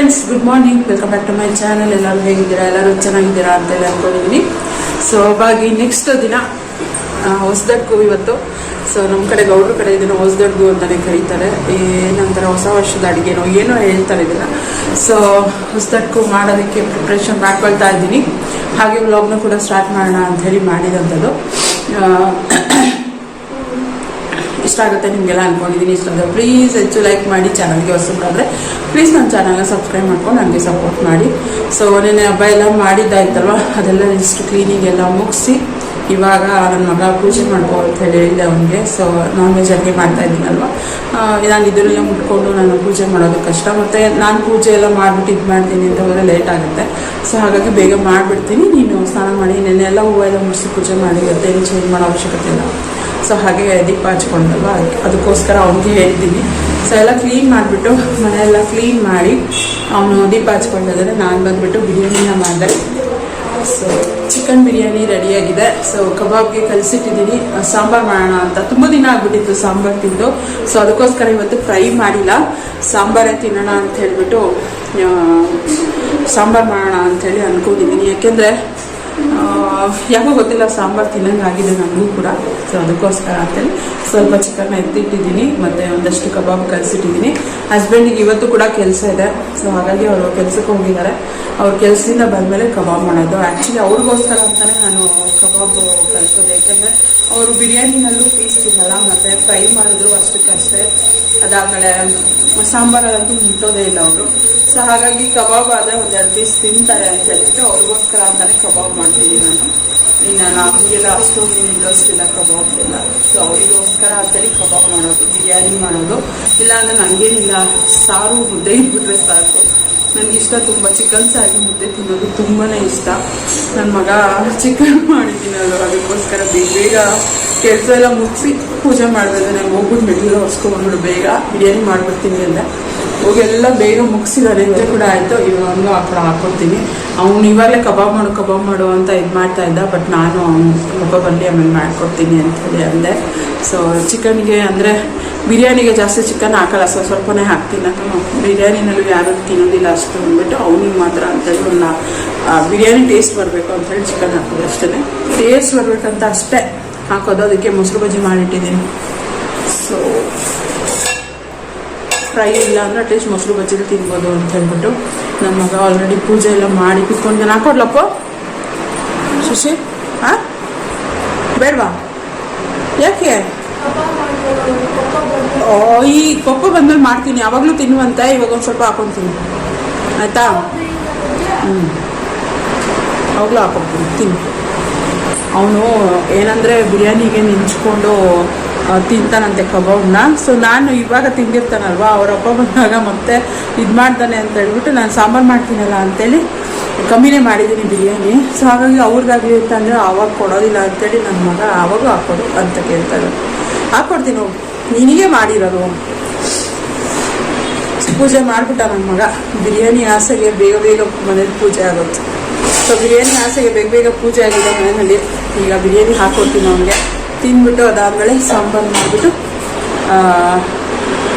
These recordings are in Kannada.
Friends good morning welcome back to my channel ಎಲ್ಲರೂ ಹೇಗಿದ್ದೀರಾ? ಎಲ್ಲರೂ ಚೆನ್ನಾಗಿದ್ದೀರಾ ಅಂತ ಅಂದ್ಕೊಂಡಿದ್ದೀನಿ ಸೊ ಹಾಗಾಗಿ ನೆಕ್ಸ್ಟ್ ದಿನ ಹೊಸದಡ್ಗು ಇವತ್ತು. ಸೊ ನಮ್ಮ ಕಡೆ ಗೌಡ್ರ ಕಡೆ ಇದನ್ನು ಹೊಸದಡ್ಗು ಅಂತಲೇ ಕರೀತಾರೆ. ಏನಂತಾರೆ ಹೊಸ ವರ್ಷದ ಅಡುಗೆನೋ ಏನೋ ಹೇಳ್ತಾರೆ ಇದನ್ನು. ಸೊ ಹೊಸದಡ್ಗು ಮಾಡೋದಕ್ಕೆ ಪ್ರಿಪ್ರೇಷನ್ ಮಾಡ್ಕೊಳ್ತಾ ಇದ್ದೀನಿ. ಹಾಗೆ ವ್ಲಾಗ್ನ ಕೂಡ ಸ್ಟಾರ್ಟ್ ಮಾಡೋಣ ಹೇಳಿ ಮಾಡಿದಂಥದ್ದು ಇಷ್ಟ ಆಗುತ್ತೆ ನಿಮಗೆಲ್ಲ ಅನ್ಕೊಂಡಿದ್ದೀನಿ ಇಷ್ಟ ಅಂದರೆ ಪ್ಲೀಸ್ ಹೆಚ್ಚು ಲೈಕ್ ಮಾಡಿ ಚಾನಲ್ಗೆ ಹೊಸಬರಾದರೆ ಪ್ಲೀಸ್ ನನ್ನ ಚಾನಲ್ನ ಸಬ್ಸ್ಕ್ರೈಬ್ ಮಾಡ್ಕೊಂಡು ನನಗೆ ಸಪೋರ್ಟ್ ಮಾಡಿ. ಸೊ ನೆನೆ ಹಬ್ಬ ಎಲ್ಲ ಮಾಡಿದ್ದಾಯ್ತಲ್ವ? ಅದೆಲ್ಲ ಇಷ್ಟು ಕ್ಲೀನಿಂಗ್ ಎಲ್ಲ ಮುಗಿಸಿ, ಇವಾಗ ನನ್ನ ಮಗ ಪೂಜೆ ಮಾಡ್ಕೋ ಅಂತ ಹೇಳಿ ಹೇಳಿದೆ ಅವನಿಗೆ. ಸೊ ನಾನ್ ವೆಜ್ ಅಡುಗೆ ಮಾಡ್ತಾ ಇದ್ದೀನಲ್ವ? ನಾನು ಇದನ್ನೆಲ್ಲ ಮುಟ್ಕೊಂಡು ನಾನು ಪೂಜೆ ಮಾಡೋದು ಕಷ್ಟ. ಮತ್ತು ನಾನು ಪೂಜೆ ಎಲ್ಲ ಮಾಡಿಬಿಟ್ಟು ಇದು ಮಾಡ್ತೀನಿ ಅಂತ ಹೋದರೆ ಲೇಟ್ ಆಗುತ್ತೆ. ಸೊ ಹಾಗಾಗಿ ಬೇಗ ಮಾಡಿಬಿಡ್ತೀನಿ. ನೀನು ಸ್ನಾನ ಮಾಡಿ, ನೆನ್ನೆ ಎಲ್ಲ ಹೂವು ಎಲ್ಲ ಮುಡಿಸಿ ಪೂಜೆ ಮಾಡಿ ಅದೇನು ಚೇಂಜ್ ಮಾಡೋ ಅವಶ್ಯಕತೆ ಇಲ್ಲ. ಸೊ ಹಾಗೆ ದೀಪ ಹಚ್ಕೊಂಡಲ್ವ ಅದಕ್ಕೆ ಅದಕ್ಕೋಸ್ಕರ ಅವನಿಗೆ ಹೇಳ್ತೀನಿ. ಸೊ ಎಲ್ಲ ಕ್ಲೀನ್ ಮಾಡಿಬಿಟ್ಟು ಮನೆಯೆಲ್ಲ ಕ್ಲೀನ್ ಮಾಡಿ ಅವನು ದೀಪ ಹಚ್ಕೊಂಡಿದ್ದಾರೆ ನಾನು ಬಂದುಬಿಟ್ಟು ಬಿರಿಯಾನಿನ ಮಾಡಿದೆ. ಸೊ ಚಿಕನ್ ಬಿರಿಯಾನಿ ರೆಡಿಯಾಗಿದೆ ಸೊ ಕಬಾಬ್ಗೆ ಕಲಿಸಿಟ್ಟಿದ್ದೀನಿ. ಸಾಂಬಾರು ಮಾಡೋಣ ಅಂತ. ತುಂಬ ದಿನ ಆಗಿಬಿಟ್ಟಿತ್ತು ಸಾಂಬಾರು ತಿಂದು. ಸೊ ಅದಕ್ಕೋಸ್ಕರ ಇವತ್ತು ಫ್ರೈ ಮಾಡಿಲ್ಲ. ಸಾಂಬಾರೇ ತಿನ್ನೋಣ ಅಂತ ಹೇಳಿಬಿಟ್ಟು ಸಾಂಬಾರು ಮಾಡೋಣ ಅಂಥೇಳಿ ಅಂದ್ಕೊಂಡಿದ್ದೀನಿ ಯಾಕೆಂದರೆ ಯಾಕೋ ಗೊತ್ತಿಲ್ಲ, ಸಾಂಬಾರು ತಿನ್ನಂಗೆ ಆಗಿದೆ ನನಗೂ ಕೂಡ. ಸೊ ಅದಕ್ಕೋಸ್ಕರ ಅಂತೇಳಿ ಸ್ವಲ್ಪ ಚಿಕನ್ನ ಎತ್ತಿಟ್ಟಿದ್ದೀನಿ, ಮತ್ತು ಒಂದಷ್ಟು ಕಬಾಬ್ ಕಲಿಸಿಟ್ಟಿದ್ದೀನಿ. ಹಸ್ಬೆಂಡಿಗೆ ಇವತ್ತು ಕೂಡ ಕೆಲಸ ಇದೆ. ಸೊ ಹಾಗಾಗಿ ಅವರು ಕೆಲಸಕ್ಕೆ ಹೋಗಿದ್ದಾರೆ. ಅವ್ರ ಕೆಲಸದಿಂದ ಬಂದಮೇಲೆ ಕಬಾಬ್ ಮಾಡೋದು. ಆ್ಯಕ್ಚುಲಿ ಅವ್ರಿಗೋಸ್ಕರ ಅಂತಲೇ ನಾನು ಕಬಾಬ್ ಕಲಿಸೋದು. ಯಾಕೆಂದರೆ ಅವರು ಬಿರಿಯಾನಿನಲ್ಲೂ ಪೀಸ್ ತಿನ್ನಲ್ಲ, ಮತ್ತು ಫ್ರೈ ಮಾಡಿದ್ರು ಅಷ್ಟಕ್ಕಷ್ಟೇ. ಅದಾದಮೇಲೆ ಸಾಂಬಾರಲ್ಲಂತೂ ಮುಟ್ಟೋದೇ ಇಲ್ಲ ಅವರು. ಸೊ ಹಾಗಾಗಿ ಕಬಾಬ್ ಆದರೆ ಎರಡು ಪೀಸ್ ತಿಂತಾರೆ ಅಂತ ಹೇಳ್ಬಿಟ್ಟು ಅವ್ರಿಗೋಸ್ಕರ ಅಂತಾನೆ ಕಬಾಬ್ ಮಾಡ್ತೀನಿ ನಾನು. ಇನ್ನು ನಮಗೆಲ್ಲ ಅಷ್ಟೊಂದು ಇಲ್ಲ ಕಬಾಬ್ ಎಲ್ಲ. ಸೊ ಅವರಿಗೋಸ್ಕರ ಅಂತೇಳಿ ಕಬಾಬ್ ಮಾಡೋದು, ಬಿರಿಯಾನಿ ಮಾಡೋದು. ಇಲ್ಲಾಂದರೆ ನನಗೇನಿಲ್ಲ, ಸಾರು ಮುದ್ದೆ ಇಟ್ಬಿಟ್ರೆ ಸಾಕು. ನನಗಿಷ್ಟ ತುಂಬ, ಚಿಕನ್ ಸಾರಿ ಮುದ್ದೆ ತಿನ್ನೋದು ತುಂಬಾ ಇಷ್ಟ. ನನ್ನ ಮಗ ಚಿಕನ್ ಮಾಡಿದ್ದೀನಲ್ಲ ಅದಕ್ಕೋಸ್ಕರ ಬೇಗ ಬೇಗ ಕೆಲಸ ಎಲ್ಲ ಮುಗಿಸಿ ಪೂಜೆ ಮಾಡಿದ್ರೆ ನಾನು ಹೋಗ್ಬಿಟ್ಟು ಮೆಡಿಲ್ ಹೊಸ್ಕೊಂಡ್ಬಿಡು ಬೇಗ. ಬಿರಿಯಾನಿ ಮಾಡ್ಬಿಡ್ತೀನಿ ಅಂದೆ. ಹೋಗಿ ಎಲ್ಲ ಬೇಗ ಮುಗಿಸಿದ್ದಾರೆ. ಇದು ಕೂಡ ಆಯಿತು. ಇವಾಗ ಕಡ ಹಾಕ್ಕೊಡ್ತೀನಿ ಅವ್ನು ಇವಾಗಲೇ ಕಬಾಬ್ ಮಾಡು ಕಬಾಬ್ ಮಾಡು ಅಂತ ಇದು ಮಾಡ್ತಾ ಇದ್ದ. ಬಟ್ ನಾನು ಅವ್ನು ಹಬ್ಬ ಬರಲಿ ಆಮೇಲೆ ಮಾಡ್ಕೊಡ್ತೀನಿ ಅಂತೇಳಿ ಅಂದೆ. ಸೊ ಚಿಕನ್ಗೆ ಅಂದರೆ ಬಿರಿಯಾನಿಗೆ ಜಾಸ್ತಿ ಚಿಕನ್ ಹಾಕಲ್ಲ. ಸ್ವಲ್ಪ ಸ್ವಲ್ಪನೇ ಹಾಕ್ತೀನಿ. ಅಂತ ಬಿರಿಯಾನಿನಲ್ಲೂ ಯಾರು ತಿನ್ನೋದಿಲ್ಲ ಅಷ್ಟು ಅಂದ್ಬಿಟ್ಟು ಅವ್ನಿಗೆ ಮಾತ್ರ ಅಂತೇಳಿ ಒಂದು ಬಿರಿಯಾನಿ ಟೇಸ್ಟ್ ಬರಬೇಕು ಅಂತೇಳಿ ಚಿಕನ್ ಹಾಕೋದು ಅಷ್ಟೇ ಟೇಸ್ಟ್ ಬರಬೇಕಂತ ಅಷ್ಟೇ ಹಾಕೋದು. ಅದಕ್ಕೆ ಮೊಸರು ಬಜ್ಜಿ ಮಾಡಿಟ್ಟಿದ್ದೀನಿ. ಸೊ ಫ್ರೈ ಇಲ್ಲ ಅಂದರೆ ಅಟ್ಲೀಸ್ಟ್ ಮೊಸರು ಬಜ್ಜಿಲಿ ತಿನ್ಬೋದು ಅಂತ ಹೇಳ್ಬಿಟ್ಟು ನನ್ನ ಮಗ ಆಲ್ರೆಡಿ ಪೂಜೆ ಎಲ್ಲ ಮಾಡಿ ಕುತ್ಕೊಂಡು ನಾನು ಹಾಕೊಡ್ಲಪ್ಪ? ಶಶಿ? ಹಾಂ ಬೇಡವಾ? ಯಾಕೆ? ಈ ಕೊಪ್ಪ ಬಂದ್ಮೇಲೆ ಮಾಡ್ತೀನಿ. ಯಾವಾಗಲೂ ತಿನ್ನುವಂತ. ಇವಾಗ ಒಂದು ಸ್ವಲ್ಪ ಹಾಕೊತೀನಿ. ಆಯಿತಾ? ಹ್ಞೂ ಅವಾಗಲೂ ಹಾಕೊಡ್ತೀನಿ. ತಿನ್ನು. ಅವನು ಏನಂದರೆ ಬಿರಿಯಾನಿಗೆ ನಿಂಚ್ಕೊಂಡು ತಿಂತಾನಂತೆ ಕಬಾಬ್ನ ಸೊ ನಾನು ಇವಾಗ ತಿಂದಿರ್ತಾನಲ್ವ, ಅವ್ರ ಹಬ್ಬ ಬಂದಾಗ ಮತ್ತೆ ಇದು ಮಾಡ್ತಾನೆ ಅಂತ ಹೇಳ್ಬಿಟ್ಟು ನಾನು ಸಾಂಬಾರು ಮಾಡ್ತೀನಲ್ಲ ಅಂತೇಳಿ ಕಮ್ಮಿನೇ ಮಾಡಿದ್ದೀನಿ ಬಿರಿಯಾನಿ. ಸೊ ಹಾಗಾಗಿ ಅವ್ರಿಗಾಗಲಿ ಅಂತಂದರೆ ಆವಾಗ ಕೊಡೋದಿಲ್ಲ ಅಂತೇಳಿ ನನ್ನ ಮಗ ಆವಾಗೂ ಹಾಕೋದು ಅಂತ ಕೇಳ್ತಾರೆ ಹಾಕ್ಕೊಡ್ತೀನಿ ಹೋಗಿ ನಿನಗೆ ಮಾಡಿರೋದು. ಪೂಜೆ ಮಾಡಿಬಿಟ್ಟ ನನ್ನ ಮಗ. ಬಿರಿಯಾನಿ ಆಸೆಗೆ ಬೇಗ ಬೇಗ ಮನೇಲಿ ಪೂಜೆ ಆಗುತ್ತೆ. ಸೊ ಬಿರಿಯಾನಿ ಆಸೆಗೆ ಬೇಗ ಬೇಗ ಪೂಜೆ ಆಗಿದೆ ಮನೆಯಲ್ಲಿ. ಈಗ ಬಿರಿಯಾನಿ ಹಾಕ್ಕೊಡ್ತೀನಿ ಅವನಿಗೆ. ತಿಂದ್ಬಿಟ್ಟು ಅದಾದಮೇಲೆ ಸಾಂಬಾರು ಮಾಡಿಬಿಟ್ಟು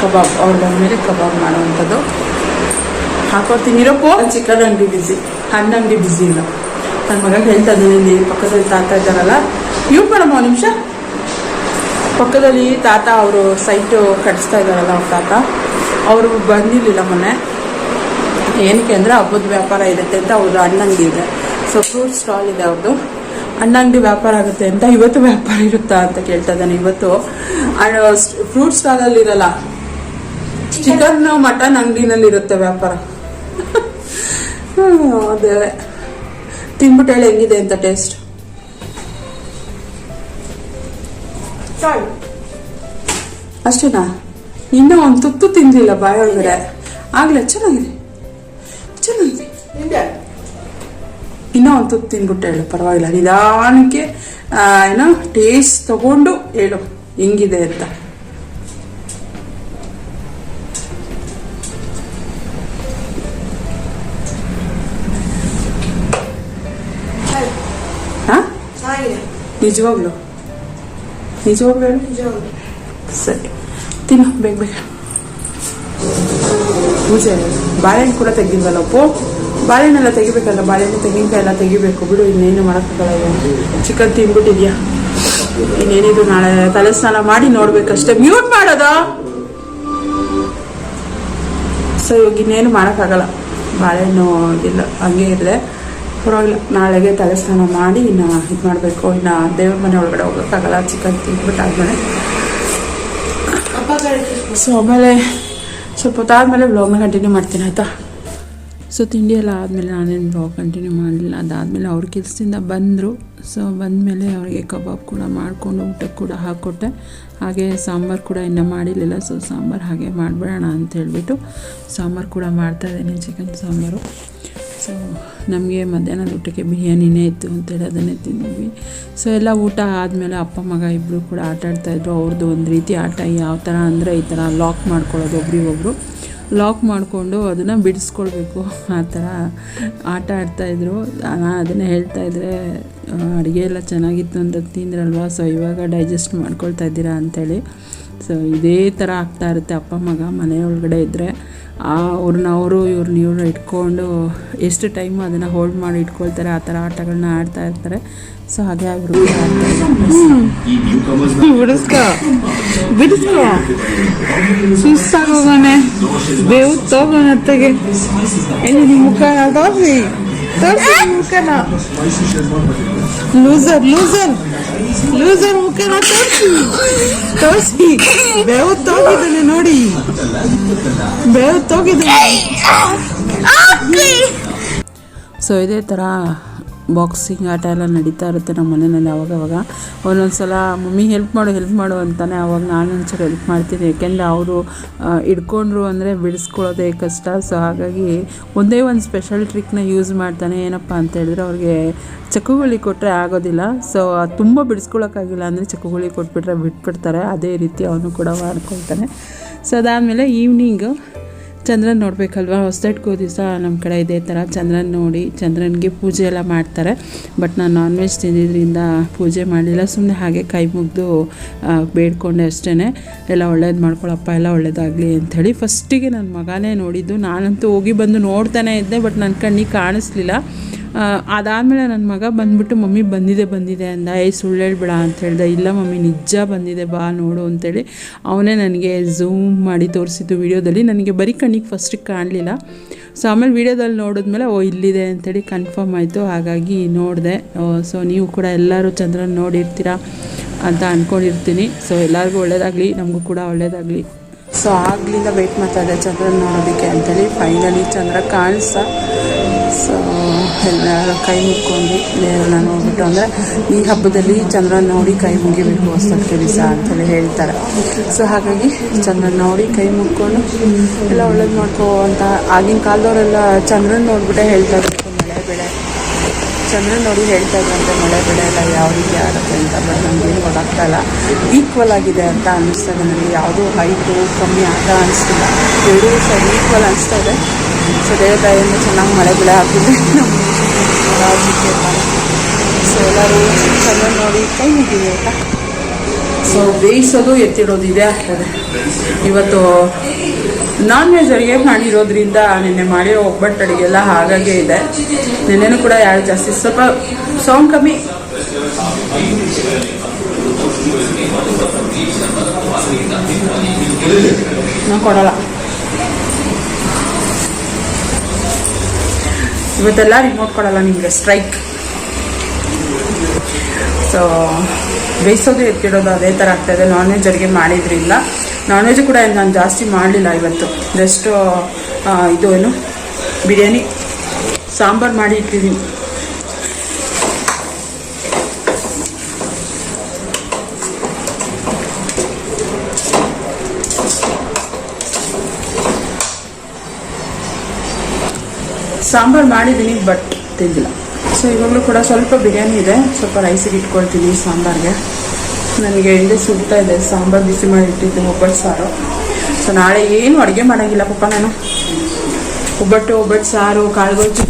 ಕಬಾಬ್ ಅವ್ರು ಬಂದಮೇಲೆ ಕಬಾಬ್ ಮಾಡೋವಂಥದ್ದು. ಹಾಕೊಡ್ತೀನಿ ಇರೋಪ್ಪು ಚಿಕನ್ ಅಂಗಡಿ ಬಿಸಿ ಹಣ್ಣು ಅಂಗಡಿ ಬಿಸಿ ಇಲ್ಲ. ನನ್ನ ಮಗ ಹೇಳ್ತಾ ಇದ್ದೀನಿ ಇಲ್ಲಿ ಪಕ್ಕದಲ್ಲಿ ತಾತ ಇದ್ದಾರಲ್ಲ. ಇವ್ ಮೇಡಮ್ ಒಂದು ನಿಮಿಷ. ಪಕ್ಕದಲ್ಲಿ ತಾತ ಅವರು ಸೈಟು ಕಟ್ಸ್ತಾ ಇದ್ದಾರಲ್ಲ ಅವ್ರ ತಾತ. ಅವರು ಬಂದಿರಲಿಲ್ಲ ಮೊನ್ನೆ. ಏನಕ್ಕೆ ಅಂದರೆ ಹಬ್ಬದ ವ್ಯಾಪಾರ ಇರುತ್ತೆ ಅಂತ ಅವ್ರದ್ದು ಹಣ್ಣಂಗಿದೆ ಸೊ ಫ್ರೂಟ್ ಸ್ಟಾಲ್ ಇದೆ ಅವ್ರದ್ದು ಹಣ್ಣಂಗಡಿ ವ್ಯಾಪಾರ ಆಗುತ್ತೆ ಅಂತ ಇವತ್ತು ವ್ಯಾಪಾರ ಇರುತ್ತಾ ಅಂತ ಕೇಳ್ತಾ ಇದ್ದಾನೆ ಇವತ್ತು. ಫ್ರೂಟ್ ಸ್ಟಾಲಲ್ಲಿ ಇರಲ್ಲ. ಚಿಕನ್ ಮಟನ್ ಅಂಗಡಿನಲ್ಲಿ ಇರುತ್ತೆ ವ್ಯಾಪಾರ. ಅದೇ. ತಿನ್ಬಿಟ್ಟು ಹೇಳಿ ಹೆಂಗಿದೆ ಅಂತ ಟೇಸ್ಟ್ ಅಷ್ಟೇನಾ? ಇನ್ನೂ ಒಂದು ತುತ್ತು ತಿಂದಿಲ್ಲ ಬಾಯೊಳಗಡೆ. ಆಗ್ಲೇ ಚೆನ್ನಾಗಿದೆ. ಚೆನ್ನಾಗಿದೆ. ಇನ್ನೂ ಒಂದು ತುತ್ತು ತಿನ್ಬಿಟ್ಟು ಹೇಳು ಪರವಾಗಿಲ್ಲ. ನಿಧಾನಕ್ಕೆ ಏನೋ ಟೇಸ್ಟ್ ತಗೊಂಡು ಹೇಳು ಹೆಂಗಿದೆ ಅಂತ. ನಿಜವಾಗ್ಲು? ನಿಜವಾಗ್ಲು ಹೇಳು. ಸರಿ. ತಿನ್ನು ಬೇಗ ಬೇಗ. ಪೂಜೆ ಬಾಳೆಹಣ್ಣು ಕೂಡ ತೆಗಿಲ್ವಲ್ಲಪ್ಪು ಬಾಳೆಹಣ್ಣೆಲ್ಲ ತೆಗಿಬೇಕಲ್ಲ ಬಾಳೆಹಣ್ಣು ತೆಂಗಿನಕಾಯಿ ಎಲ್ಲ ತೆಗಿಬೇಕು. ಬಿಡು ಇನ್ನೇನು ಮಾಡೋಕ್ಕಾಗಲ್ಲ ಚಿಕನ್ ತಿಂದ್ಬಿಟ್ಟಿದ್ಯಾ? ಇನ್ನೇನಿದು ನಾಳೆ ತಲೆ ಸ್ನಾನ ಮಾಡಿ ನೋಡ್ಬೇಕಷ್ಟೇ. ಮ್ಯೂಟ್ ಮಾಡೋದು? ಸೊ ಇವಾಗ ಇನ್ನೇನು ಮಾಡೋಕ್ಕಾಗಲ್ಲ. ಬಾಳೆಹಣ್ಣು ಇಲ್ಲ ಹಂಗೆ ಇರಲೆ ಪರವಾಗಿಲ್ಲ ನಾಳೆಗೆ ತಲೆ ಸ್ನಾನ ಮಾಡಿ ಇನ್ನು ಇದು ಮಾಡಬೇಕು. ಇನ್ನು ದೇವ್ರ ಮನೆ ಒಳಗಡೆ ಹೋಗೋಕ್ಕಾಗಲ್ಲ ಚಿಕನ್ ತಿಂದ್ಬಿಟ್ಟು ಆದ್ಮೇಲೆ ಸೊ ಆಮೇಲೆ ಸ್ವಲ್ಪ ಹೊತ್ತಾದ್ಮೇಲೆ ಬ್ಲಾಗ್ನ ಕಂಟಿನ್ಯೂ ಮಾಡ್ತೀನಿ ಆಯಿತಾ? ಸೊ ತಿಂಡಿ ಎಲ್ಲ ಆದಮೇಲೆ ನಾನೇನು ಬ್ಲಾಗ್ ಕಂಟಿನ್ಯೂ ಮಾಡಲಿಲ್ಲ. ಅದಾದಮೇಲೆ ಅವ್ರ ಕೆಲಸದಿಂದ ಬಂದರು. ಸೊ ಬಂದಮೇಲೆ ಅವರಿಗೆ ಕಬಾಬ್ ಕೂಡ ಮಾಡಿಕೊಂಡು ಊಟಕ್ಕೆ ಕೂಡ ಹಾಕ್ಕೊಟ್ಟೆ ಹಾಗೆ ಸಾಂಬಾರು ಕೂಡ ಇನ್ನೂ ಮಾಡಿರಲಿಲ್ಲ. ಸೊ ಸಾಂಬಾರು ಹಾಗೆ ಮಾಡಿಬಿಡೋಣ ಅಂತ ಹೇಳಿಬಿಟ್ಟು ಸಾಂಬಾರು ಕೂಡ ಮಾಡ್ತಾಯಿದ್ದೀನಿ ಚಿಕನ್ ಸಾಂಬಾರು. ಸೊ ನಮಗೆ ಮಧ್ಯಾಹ್ನದ ಊಟಕ್ಕೆ ಬಿರಿಯಾನಿನೇ ಇತ್ತು ಅಂತೇಳಿ ಅದನ್ನೇ ತಿಂದ್ವಿ. ಸೊ ಎಲ್ಲ ಊಟ ಆದಮೇಲೆ ಅಪ್ಪ, ಮಗ ಇಬ್ಬರು ಕೂಡ ಆಟ ಆಡ್ತಾಯಿದ್ರು ಅವ್ರದ್ದು ಒಂದು ರೀತಿ ಆಟ. ಯಾವ ಥರ ಅಂದರೆ ಈ ಥರ ಲಾಕ್ ಮಾಡ್ಕೊಳ್ಳೋದು ಒಬ್ರಿಗೊಬ್ರು. ಲಾಕ್ ಮಾಡಿಕೊಂಡು ಅದನ್ನು ಬಿಡಿಸ್ಕೊಳ್ಬೇಕು. ಆ ಥರ ಆಟ ಆಡ್ತಾಯಿದ್ರು ನಾನು ಹೇಳ್ತಾಯಿದ್ರೆ ಹೇಳ್ತಾ ಇದ್ದರೆ ಅಡುಗೆ ಎಲ್ಲ ಚೆನ್ನಾಗಿತ್ತು ಅಂತ ತಿಂದ್ರಲ್ವಾ? ಸೊ ಇವಾಗ ಡೈಜೆಸ್ಟ್ ಮಾಡ್ಕೊಳ್ತಾ ಇದ್ದೀರಾ ಅಂಥೇಳಿ ಸೊ ಇದೇ ಥರ ಆಗ್ತಾ ಇರುತ್ತೆ ಅಪ್ಪ, ಮಗ, ಮನೆ ಒಳಗಡೆ ಇದ್ದರೆ ಅವ್ರನ್ನ ಅವರು ಇವ್ರನ್ನ ಇವ್ರನ್ನ ಇಟ್ಕೊಂಡು ಎಷ್ಟು ಟೈಮು ಅದನ್ನು ಹೋಲ್ಡ್ ಮಾಡಿ ಇಟ್ಕೊಳ್ತಾರೆ, ಆ ಥರ ಆಟಗಳನ್ನ ಆಡ್ತಾ ಇರ್ತಾರೆ. ಸೊ ಹಾಗೆ ಬಿಡಿಸ್ಕೊ. ಬಿಡಿಸ್ಕೊ. ಸುಸ್ತಾಗೋಗಣೆ. ಬೇವು ತೋಗೋಣ ಅತ್ತಗೆ. ಎಲ್ಲಿ ನಿಮ್ಮ ಮುಖನ ತೋರಿಸಿ. ತೋರಿಸಿ ಮುಖನ. Loser loser. ಲೂಸರ್ ಮುಖನ ತೋರಿಸಿ. ತೋರಿಸಿ. ಬೇವು ತೋಗಿದ್ದಾನೆ ನೋಡಿ. ಬೇವು ತೋಗಿದ್ದಾನೆ. ಸೊ ಇದೇ ಥರ ಬಾಕ್ಸಿಂಗ್ ಆಟ ಎಲ್ಲ ನಡೀತಾ ಇರುತ್ತೆ ನಮ್ಮ ಮನೆಯಲ್ಲಿ ಅವಾಗವಾಗ ಒಂದೊಂದು ಸಲ, ಮಮ್ಮಿ ಹೆಲ್ಪ್ ಮಾಡು ಹೆಲ್ಪ್ ಮಾಡು ಅಂತಾನೆ ಅವಾಗ ನಾನು ಒಂಚೂರು ಹೆಲ್ಪ್ ಮಾಡ್ತೀನಿ. ಯಾಕೆಂದರೆ ಅವರು ಹಿಡ್ಕೊಂಡ್ರು ಅಂದರೆ ಬಿಡಿಸ್ಕೊಳ್ಳೋದೇ ಕಷ್ಟ. ಸೊ ಹಾಗಾಗಿ ಒಂದೇ ಒಂದು ಸ್ಪೆಷಲ್ ಟ್ರಿಕ್ನ ಯೂಸ್ ಮಾಡ್ತಾನೆ. ಏನಪ್ಪ ಅಂತ ಹೇಳಿದ್ರೆ ಅವ್ರಿಗೆ ಚಕ್ಕುಗುಳಿ ಕೊಟ್ಟರೆ ಆಗೋದಿಲ್ಲ. ಸೊ ತುಂಬ ಬಿಡಿಸ್ಕೊಳ್ಳೋಕ್ಕಾಗಿಲ್ಲ ಅಂದರೆ ಚಕ್ಕುಗುಳಿ ಕೊಟ್ಬಿಟ್ರೆ ಬಿಟ್ಬಿಡ್ತಾರೆ. ಅದೇ ರೀತಿ ಅವನು ಕೂಡ ಮಾಡ್ಕೊಳ್ತಾನೆ. ಸೊ ಅದಾದಮೇಲೆ ಈವ್ನಿಂಗು ಚಂದ್ರನ್ ನೋಡಬೇಕಲ್ವ? ಹೊಸದಟ್ಕೋ ದಿವಸ ನಮ್ಮ ಕಡೆ ಇದೇ ಥರ ಚಂದ್ರನ್ ನೋಡಿ ಚಂದ್ರನಿಗೆ ಪೂಜೆ ಎಲ್ಲ ಮಾಡ್ತಾರೆ. ಬಟ್ ನಾನು ನಾನ್ ವೆಜ್ ತಿಂದಿದ್ದರಿಂದ ಪೂಜೆ ಮಾಡಲಿಲ್ಲ. ಸುಮ್ಮನೆ ಹಾಗೆ ಕೈ ಮುಗಿದು ಬೇಡ್ಕೊಂಡೆ ಅಷ್ಟೇ ಎಲ್ಲ ಒಳ್ಳೇದು ಮಾಡ್ಕೊಳಪ್ಪ, ಎಲ್ಲ ಒಳ್ಳೇದಾಗಲಿ ಅಂಥೇಳಿ ಫಸ್ಟಿಗೆ ನನ್ನ ಮಗನೇ ನೋಡಿದ್ದು. ನಾನಂತೂ ಹೋಗಿ ಬಂದು ನೋಡ್ತಾನೆ ಇದ್ದೆ, ಬಟ್ ನನ್ನ ಕಣ್ಣಿಗೆ ಕಾಣಿಸ್ಲಿಲ್ಲ. ಅದಾದಮೇಲೆ ನನ್ನ ಮಗ ಬಂದ್ಬಿಟ್ಟು, ಮಮ್ಮಿ, ಬಂದಿದೆ ಬಂದಿದೆ ಅಂದ. ಏ, ಸುಳ್ಳು ಹೇಳ್ಬೇಡ ಅಂತ ಹೇಳ್ದೆ. ಇಲ್ಲ ಮಮ್ಮಿ ನಿಜ ಬಂದಿದೆ, ಬಾ, ನೋಡು ಅಂತೇಳಿ ಅವನೇ ನನಗೆ ಝೂಮ್ ಮಾಡಿ ತೋರಿಸಿದ್ದು ವೀಡಿಯೋದಲ್ಲಿ. ನನಗೆ ಬರೀ ಕಣ್ಣಿಗೆ ಫಸ್ಟಿಗೆ ಕಾಣಲಿಲ್ಲ. ಸೊ ಆಮೇಲೆ ವೀಡಿಯೋದಲ್ಲಿ ನೋಡಿದ್ಮೇಲೆ, ಓ, ಇಲ್ಲಿದೆ ಅಂತೇಳಿ ಕನ್ಫರ್ಮ್ ಆಯಿತು. ಹಾಗಾಗಿ ನೋಡಿದೆ. ಸೊ ನೀವು ಕೂಡ ಎಲ್ಲರೂ ಚಂದ್ರನ ನೋಡಿರ್ತೀರಾ ಅಂತ ಅಂದ್ಕೊಂಡಿರ್ತೀನಿ ಸೊ ಎಲ್ಲರಿಗೂ ಒಳ್ಳೇದಾಗಲಿ, ನಮಗೂ ಕೂಡ ಒಳ್ಳೇದಾಗಲಿ. ಸೊ ಆಗಲಿಂದ ವೆಯ್ಟ್ ಮಾಡ್ತಾ ಇದೆ ಚಂದ್ರನ ನೋಡೋದಕ್ಕೆ ಅಂತೇಳಿ. ಫೈನಲಿ ಚಂದ್ರ ಕಾಣಿಸ್ತಾ ಸೊ ಎಲ್ಲ ಕೈ ಮುಕ್ಕೊಂಡು ದೇವ್ರನ್ನ ನೋಡ್ಬಿಟ್ಟು ಅಂದರೆ ಈ ಹಬ್ಬದಲ್ಲಿ ಚಂದ್ರನ ನೋಡಿ ಕೈ ಮುಗಿಬೇಕು ಹೊಸಕ್ಕೆ ದಿವಸ ಅಂತೇಳಿ ಹೇಳ್ತಾರೆ. ಸೊ ಹಾಗಾಗಿ ಚಂದ್ರನ ನೋಡಿ ಕೈ ಮುಕ್ಕೊಂಡು ಎಲ್ಲ ಒಳ್ಳೇದು ಮಾಡ್ಕೋ ಅಂತ ಆಗಿನ ಕಾಲದವರೆಲ್ಲ ಚಂದ್ರನ ನೋಡ್ಬಿಟ್ಟೆ ಹೇಳ್ತಾ ಇದ್ರು, ಮಳೆ ಬೆಳೆ. ಚಂದ್ರನ ನೋಡಿ ಹೇಳ್ತಾ ಇದ್ರಂತೆ ಮಳೆ ಬೆಳೆ ಎಲ್ಲ ಯಾವ ರೀತಿ ಆಗುತ್ತೆ ಅಂತ, ಬಟ್ ನಮಗೇನು ಗೊತ್ತಾಗ್ತಾ ಇಲ್ಲ. ಈಕ್ವಲ್ ಆಗಿದೆ ಅಂತ ಅನ್ನಿಸ್ತದೆ ನನಗೆ ಯಾವುದೂ ಹೈಟು ಕಮ್ಮಿ ಆಗ ಅನಿಸ್ತಿಲ್ಲ ಎರಡೂ ಸೈಡ್ ಈಕ್ವಲ್ ಅನಿಸ್ತಾ ಇದೆ. ಸೊ ದೇವತಾಯಿಂದ ಚೆನ್ನಾಗಿ ಮಳೆ ಬೆಳೆ ಹಾಕಿದ್ರೆ ಸೊ ಎಲ್ಲರೂ ಚೆನ್ನಾಗಿ ನೋಡಿ ಕೈ ಮುಗಿದೀವಿ ಆಯ್ತಾ ಸೊ ಬೇಯಿಸೋದು ಎತ್ತಿಡೋದು ಇದೇ ಆಗ್ತದೆ ಇವತ್ತು ನಾನ್ ವೆಜ್ ಅಡುಗೆ ಮಾಡಿರೋದ್ರಿಂದ ನಿನ್ನೆ ಮಾಡಿರೋ ಒಬ್ಬಟ್ಟು ಅಡುಗೆ ಎಲ್ಲ ಹಾಗಾಗೇ ಇದೆ ನಿನ್ನೆನೂ ಕೂಡ ಯಾರು ಜಾಸ್ತಿ ಸ್ವಲ್ಪ ಸಾಂಗ್ ಕಮ್ಮಿ ನಾ ಕೊಡಲ್ಲ ಇವತ್ತೆಲ್ಲ ರಿಮೋಟ್ ಕೊಡಲ್ಲ ನಿಮಗೆ ಸ್ಟ್ರೈಕ್ ಸೊ ಬೇಯಿಸೋದು, ಎತ್ತಿಡೋದು ಅದೇ ಥರ ಆಗ್ತಾಯಿದೆ ನಾನ್ ವೆಜ್ ಅಡುಗೆ ಮಾಡಿದ್ರಿಂದ ನಾನ್ ವೆಜ್ ಕೂಡ ನಾನು ಜಾಸ್ತಿ ಮಾಡಲಿಲ್ಲ ಇವತ್ತು. ಜಸ್ಟ್ ಇದು ಏನು, ಬಿರಿಯಾನಿ. ಸಾಂಬಾರು ಮಾಡಿ ಇಟ್ಟಿದ್ದೀನಿ. ಸಾಂಬಾರು ಮಾಡಿದ್ದೀನಿ ಬಟ್ ತಿಂದಿಲ್ಲ. ಸೊ ಇವಾಗಲೂ ಕೂಡ ಸ್ವಲ್ಪ ಬಿರಿಯಾನಿ ಇದೆ. ಸ್ವಲ್ಪ ರೈಸಿಗೆ ಇಟ್ಕೊಳ್ತೀನಿ ಸಾಂಬಾರಿಗೆ. ನನಗೆ ಎಣ್ಣೆ ಸುಡ್ತಾ ಇದೆ. ಸಾಂಬಾರು ಬಿಸಿ ಮಾಡಿ ಇಟ್ಟಿದ್ದೆ ಒಬ್ಬಟ್ಟು ಸಾರು. ಸೊ ನಾಳೆ ಏನು ಅಡುಗೆ ಮಾಡೋಂಗಿಲ್ಲ ಪಪ್ಪ ನಾನು. ಒಬ್ಬಟ್ಟು ಒಬ್ಬಟ್ಟು ಸಾರು ಕಾಳುಗೊಜ್ಜು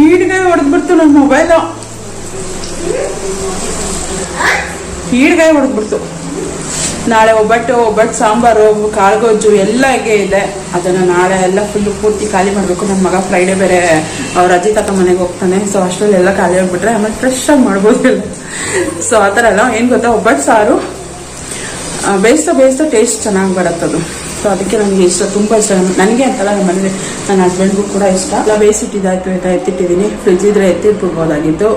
ಈಡ್ಗೆ ಹೊಡೆದ್ಬಿಡ್ತು ನನ್ನ ಮೊಬೈಲು ಈಡ್ಗಾಯಿ ಹೊಡೆದ್ಬಿಡ್ತು ನಾಳೆ ಒಬ್ಬಟ್ಟು ಒಬ್ಬಟ್ಟು, ಸಾಂಬಾರು ಕಾಳುಗೊಜ್ಜು ಎಲ್ಲ ಹೀಗೆ ಇದೆ. ಅದನ್ನು ನಾಳೆ ಎಲ್ಲ ಫುಲ್ಲು ಪೂರ್ತಿ ಖಾಲಿ ಮಾಡಬೇಕು. ನನ್ನ ಮಗ ಫ್ರೈಡೇ ಬೇರೆ, ಅವ್ರ ಅಜ್ಜಿ ತಾತ ಮನೆಗೆ ಹೋಗ್ತಾನೆ. ಸೊ ಅಷ್ಟರಲ್ಲಿ ಎಲ್ಲ ಖಾಲಿ ಆಗಿಬಿಟ್ರೆ ಆಮೇಲೆ ಫ್ರೆಶ್ ಆಗಿ ಮಾಡ್ಬೋದು ಸೊ ಆ ಥರ ಎಲ್ಲ. ಏನು ಗೊತ್ತಾ? ಒಬ್ಬಟ್ಟು ಸಾರು ಬೇಯಿಸ್ತಾ ಬೇಯಿಸ್ತಾ ಟೇಸ್ಟ್ ಚೆನ್ನಾಗಿ ಬರುತ್ತದು. ಸೊ ಅದಕ್ಕೆ ನನಗೆ ಇಷ್ಟ. ತುಂಬ ಇಷ್ಟ. ನನಗೆ ಅಂತಲ್ಲ, ನಮ್ಮ ಮನೇಲಿ ನನ್ನ ಹಸ್ಬೆಂಡ್ಗೂ ಕೂಡ ಇಷ್ಟ. ಎಲ್ಲ ಬೇಯಿಸಿಟ್ಟಿದ್ದಾಯ್ತು ಆಯ್ತಾ ಎತ್ತಿಟ್ಟಿದ್ದೀನಿ. ಫ್ರಿಜ್ ಇದ್ರೆ ಎತ್ತಿಟ್ಬಿಡ್ಬೋದಾಗಿತ್ತು.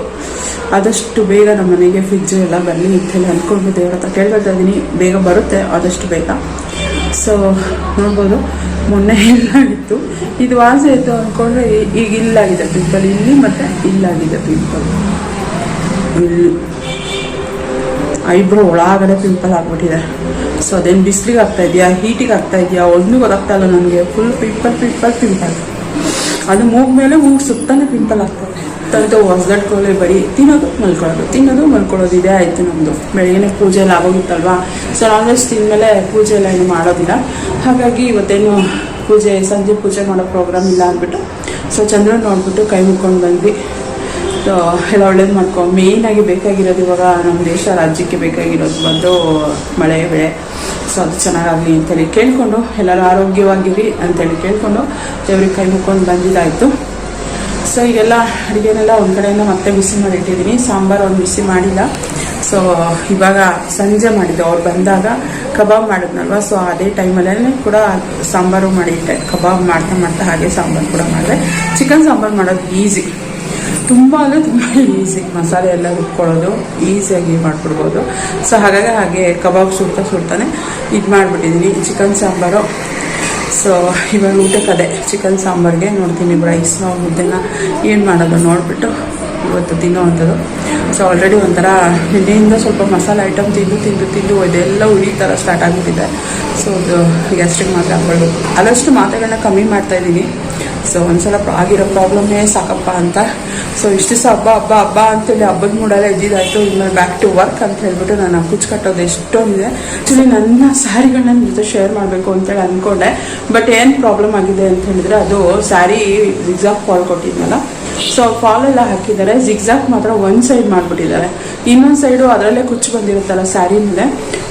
ಆದಷ್ಟು ಬೇಗ ನಮ್ಮ ಮನೆಗೆ ಫ್ರಿಜ್ ಎಲ್ಲ ಬರಲಿ ಅಂತೆಲ್ಲ ಅಂದ್ಕೊಂಡು ದೇವ್ರ ಹತ್ರ ಕೇಳ್ಕೊಳ್ತಾ ಇದ್ದೀನಿ. ಬೇಗ ಬರುತ್ತೆ, ಆದಷ್ಟು ಬೇಗ. ಸೊ ನೋಡ್ಬೋದು. ಮೊನ್ನೆ ಇಲ್ಲಾಗಿತ್ತು ಇದು ವಾಸಿ ಆಯಿತು ಅಂದ್ಕೊಂಡ್ರೆ ಈಗ ಇಲ್ಲಾಗಿದೆ ಪಿಂಪಲ್ ಇಲ್ಲಿ ಮತ್ತು ಇಲ್ಲಾಗಿದೆ ಪಿಂಪಲ್ ಇಲ್ಲಿ ಐಬ್ರೋ ಒಳಗಡೆ ಪಿಂಪಲ್ ಆಗ್ಬಿಟ್ಟಿದೆ. ಸೊ ಅದೇನು ಬಿಸಿಲಿಗೆ ಆಗ್ತಾ ಇದೆಯಾ? ಹೀಟಿಗೆ ಆಗ್ತಾ ಇದೆಯಾ? ಒಂದು ಗೊತ್ತಾಗ್ತಾ ಇಲ್ಲ ನನಗೆ. ಫುಲ್ ಪಿಂಪಲ್ ಪಿಂಪಲ್ ಪಿಂಪಲ್ ಅದು ಮೂಗ್ ಮೇಲೆ ಮೂಗ್ ಸುತ್ತಾನೆ ಪಿಂಪಲ್ ಆಗ್ತದೆ ತಂದು ಹೊಸದಟ್ಕೊಳ್ಳಿ ಬರೀ. ತಿನ್ನೋದು ಮಲ್ಕೊಳ್ಳೋದು. ತಿನ್ನೋದು ಮಲ್ಕೊಳ್ಳೋದು ಇದೇ ಆಯಿತು ನಮ್ಮದು ಬೆಳಗ್ಗೆ ಪೂಜೆ ಎಲ್ಲ ಆಗೋಗಿತ್ತಲ್ವಾ? ಸೊ ನಾನ್ ವೆಜ್ ತಿಂದಮೇಲೆ ಪೂಜೆ ಎಲ್ಲ ಏನು ಮಾಡೋದಿಲ್ಲ. ಹಾಗಾಗಿ ಇವತ್ತೇನು ಪೂಜೆ, ಸಂಜೆ ಪೂಜೆ ಮಾಡೋ ಪ್ರೋಗ್ರಾಮ್ ಇಲ್ಲ ಅಂದ್ಬಿಟ್ಟು. ಸೊ ಚಂದ್ರ ನೋಡ್ಬಿಟ್ಟು ಕೈ ಮುಕ್ಕೊಂಡು ಬಂದ್ವಿ. ಸೊ ಎಲ್ಲ ಒಳ್ಳೇದು ಮಾಡ್ಕೊ. ಮೇಯ್ನಾಗಿ ಬೇಕಾಗಿರೋದು ಇವಾಗ ನಮ್ಮ ದೇಶ, ರಾಜ್ಯಕ್ಕೆ ಬೇಕಾಗಿರೋದು ಬಂದು ಮಳೆ, ಬೆಳೆ. ಸೊ ಅದು ಚೆನ್ನಾಗಾಗಲಿ ಅಂತೇಳಿ ಕೇಳಿಕೊಂಡು ಎಲ್ಲರೂ ಆರೋಗ್ಯವಾಗಿರಿ ಅಂತೇಳಿ ಕೇಳಿಕೊಂಡು ದೇವ್ರಿಗೆ ಕೈ ಮುಕ್ಕೊಂಡು ಬಂದಿದ್ದಾಯಿತು. ಸೊ ಈಗೆಲ್ಲ ಅಡುಗೆನೆಲ್ಲ ಒಂದು ಕಡೆಯಿಂದ ಮತ್ತೆ ಬಿಸಿ ಮಾಡಿ ಇಟ್ಟಿದ್ದೀನಿ. ಸಾಂಬಾರು ಒಂದು ಬಿಸಿ ಮಾಡಿಲ್ಲ. ಸೊ ಇವಾಗ ಸಂಜೆ ಮಾಡಿದ್ದೆ. ಅವ್ರು ಬಂದಾಗ ಕಬಾಬ್ ಮಾಡಿದ್ನಲ್ವ? ಸೊ ಅದೇ ಟೈಮಲ್ಲೇ ಕೂಡ ಸಾಂಬಾರು ಮಾಡಿಟ್ಟೆ. ಕಬಾಬ್ ಮಾಡ್ತಾ ಮಾಡ್ತಾ ಹಾಗೆ ಸಾಂಬಾರು ಕೂಡ ಮಾಡಿದೆ. ಚಿಕನ್ ಸಾಂಬಾರು ಮಾಡೋದು ಈಸಿ. ತುಂಬ ಅಂದರೆ ತುಂಬ ಈಸಿ ಮಸಾಲೆ ಎಲ್ಲ ರುಬ್ಕೊಳ್ಳೋದು ಈಸಿಯಾಗಿ ಮಾಡಿಬಿಡ್ಬೋದು. ಸೊ ಹಾಗಾಗಿ ಹಾಗೆ ಕಬಾಬ್ ಸುಡ್ತಾ ಸುಡ್ತಾನೆ ಇದು ಮಾಡಿಬಿಟ್ಟಿದ್ದೀನಿ ಚಿಕನ್ ಸಾಂಬಾರು. ಸೊ ಇವಾಗ ಊಟಕ್ಕೆ ಅದೇ ಚಿಕನ್ ಸಾಂಬಾರಿಗೆ ನೋಡ್ತೀನಿ ರೈಸ್ನ ಮುದ್ದೆನ ಏನು ಮಾಡೋದು ನೋಡಿಬಿಟ್ಟು ಇವತ್ತು ತಿನ್ನುವಂಥದ್ದು. ಸೊ ಆಲ್ರೆಡಿ ಒಂಥರ ನಿನ್ನೆಯಿಂದ ಸ್ವಲ್ಪ ಮಸಾಲೆ ಐಟಮ್ ತಿಂದು ತಿಂದು ತಿಂದು ಇದೆಲ್ಲ ಉಳಿ ಥರ ಸ್ಟಾರ್ಟ್ ಆಗಿಬಿಟ್ಟಿದೆ. ಸೊ ಅದು ಗ್ಯಾಸ್ಟ್ರಿಕ್ ಮಾತ್ರ ಹಾಕ್ಕೊಳ್ಬೇಕು. ಆದಷ್ಟು ಮಾತ್ರೆಗಳನ್ನ ಕಮ್ಮಿ ಮಾಡ್ತಾ ಇದ್ದೀನಿ ಸೊ ಒಂದ್ಸಲ ಆಗಿರೋ ಪ್ರಾಬ್ಲಮ್ಮೇ ಸಾಕಪ್ಪ ಅಂತ. ಸೊ ಇಷ್ಟು ದಿವಸ ಹಬ್ಬ ಹಬ್ಬ ಹಬ್ಬ ಅಂತೇಳಿ ಹಬ್ಬದ ಮೂಡಲ್ಲೇ ಇದ್ದಿದ್ದಾಯ್ತು. ಇನ್ನು ಬ್ಯಾಕ್ ಟು ವರ್ಕ್ ಅಂತ ಹೇಳ್ಬಿಟ್ಟು ನಾನು ಕುಚ್ಚು ಕಟ್ಟೋದು ಎಷ್ಟೊಂದಿದೆ. ಆ್ಯಕ್ಚುಲಿ ನನ್ನ ಸ್ಯಾರಿಗಳನ್ನ ನಿಮ್ಮ ಜೊತೆ ಶೇರ್ ಮಾಡಬೇಕು ಅಂತೇಳಿ ಅಂದ್ಕೊಂಡೆ ಬಟ್ ಏನು ಪ್ರಾಬ್ಲಮ್ ಆಗಿದೆ ಅಂತ ಹೇಳಿದ್ರೆ, ಅದು ಸ್ಯಾರಿ ಜಿಗ್ಸಾಕ್ ಫಾಲ್ ಕೊಟ್ಟಿದ್ನಲ್ಲ. ಸೊ ಫಾಲ್ ಎಲ್ಲ ಹಾಕಿದ್ದಾರೆ. ಜಿಗ್ಸಾಕ್ ಮಾತ್ರ ಒಂದು ಸೈಡ್ ಮಾಡಿಬಿಟ್ಟಿದ್ದಾರೆ. ಇನ್ನೊಂದು ಸೈಡು ಅದರಲ್ಲೇ ಕುಚ್ಚು ಬಂದಿರುತ್ತಲ್ಲ ಸ್ಯಾರಿ ಮೇಲೆ.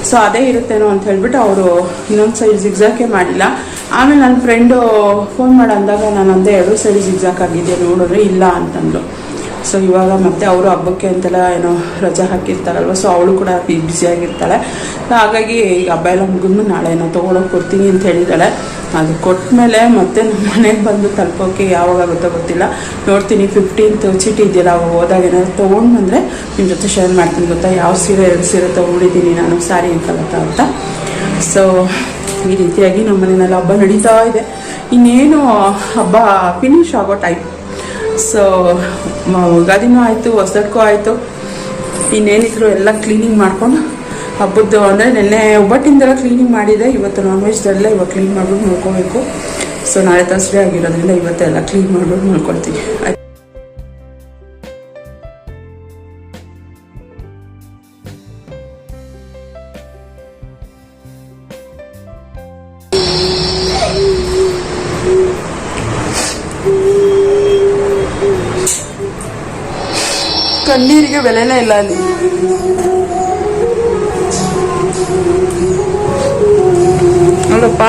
ಸೊ ಅದೇ ಇರುತ್ತೇನೋ ಅಂತ ಹೇಳ್ಬಿಟ್ಟು ಅವರು ಇನ್ನೊಂದು ಸೈಡ್ ಜಿಗ್ಸಾಕೆ ಮಾಡಿಲ್ಲ. ಆಮೇಲೆ ನನ್ನ ಫ್ರೆಂಡು ಫೋನ್ ಮಾಡಿ ಅಂದಾಗ ನಾನು ಅಂದೆ ಎರಡು ಸೈಡ್ ಜಿಗ್ಸಾಕ್ ಆಗಿದೆ ನೋಡಿದ್ರೆ ಇಲ್ಲ ಅಂತಂದು ಸೊ ಇವಾಗ ಮತ್ತೆ ಅವರು ಹಬ್ಬಕ್ಕೆ ಅಂತೆಲ್ಲ ಏನೋ ರಜಾ ಹಾಕಿರ್ತಾರಲ್ವ ಸೊ ಅವಳು ಕೂಡ ಬ್ಯುಸಿಯಾಗಿರ್ತಾಳೆ ಹಾಗಾಗಿ ಈಗ ಹಬ್ಬ ಎಲ್ಲ ಮುಗಿದ್ಮೇಲೆ ನಾಳೆ ಏನೋ ತೊಗೊಳಕ್ಕೆ ಕೊಡ್ತೀನಿ ಅಂತ ಹೇಳಿದ್ದಾಳೆ ಅದು ಕೊಟ್ಟ ಮೇಲೆ ಮತ್ತೆ ನಮ್ಮ ಮನೆಗೆ ಬಂದು ತಲುಪೋಕೆ ಯಾವಾಗ ಆಗುತ್ತೋ ಗೊತ್ತಿಲ್ಲ. ನೋಡ್ತೀನಿ ಫಿಫ್ಟೀನ್ತ್ ಚೀಟಿ ಇದೆಯಲ್ಲ, ಅವಾಗ ಹೋದಾಗ ಏನಾದ್ರು ತೊಗೊಂಡು ಬಂದರೆ ನಿಮ್ಮ ಜೊತೆ ಶೇರ್ ಮಾಡ್ತೀನಿ ಗೊತ್ತಾ? ಯಾವ ಸೀರೆ ಎರಡು ಸೀರೆ ತೊಗೊಂಡಿದ್ದೀನಿ ನಾನು ಸ್ಯಾರಿ ಕಲತ ಅಂತ ಸೊ ಈ ರೀತಿಯಾಗಿ ನಮ್ಮ ಮನೆಯಲ್ಲಿ ಹಬ್ಬ ನಡೀತಾ ಇದೆ. ಇನ್ನೇನು ಹಬ್ಬ ಫಿನಿಶ್ ಆಗೋ ಟೈಪ್ ಸೊ ಯುಗಾದಿನೂ ಆಯಿತು, ಹೊಸದಕ್ಕೂ ಆಯಿತು. ಇನ್ನೇನಿದ್ರು ಎಲ್ಲ ಕ್ಲೀನಿಂಗ್ ಮಾಡ್ಕೊಂಡು ಹಬ್ಬದ್ದು ಅಂದರೆ ನಿನ್ನೆ ಒಬ್ಬಟ್ಟಿಂದೆಲ್ಲ ಕ್ಲೀನಿಂಗ್ ಮಾಡಿದೆ. ಇವತ್ತು ನಾನ್ ವೆಜ್ದೆಲ್ಲ ಇವಾಗ ಕ್ಲೀನ್ ಮಾಡ್ಬಿಟ್ಟು ನೋಡ್ಕೋಬೇಕು ಸೊ ನಾಳೆ ತರ್ಸ್ಡೇ ಆಗಿರೋದ್ರಿಂದ ಇವತ್ತೆಲ್ಲ ಕ್ಲೀನ್ ಮಾಡ್ಬಿಟ್ಟು ನೋಡ್ಕೊಳ್ತೀವಿ ಆಯ್ತು. ಕಣ್ಣೀರಿಗೆ ಬೆಲೆನೇ ಇಲ್ಲ ಅಲ್ಲಿ. ನೋಡಪ್ಪ.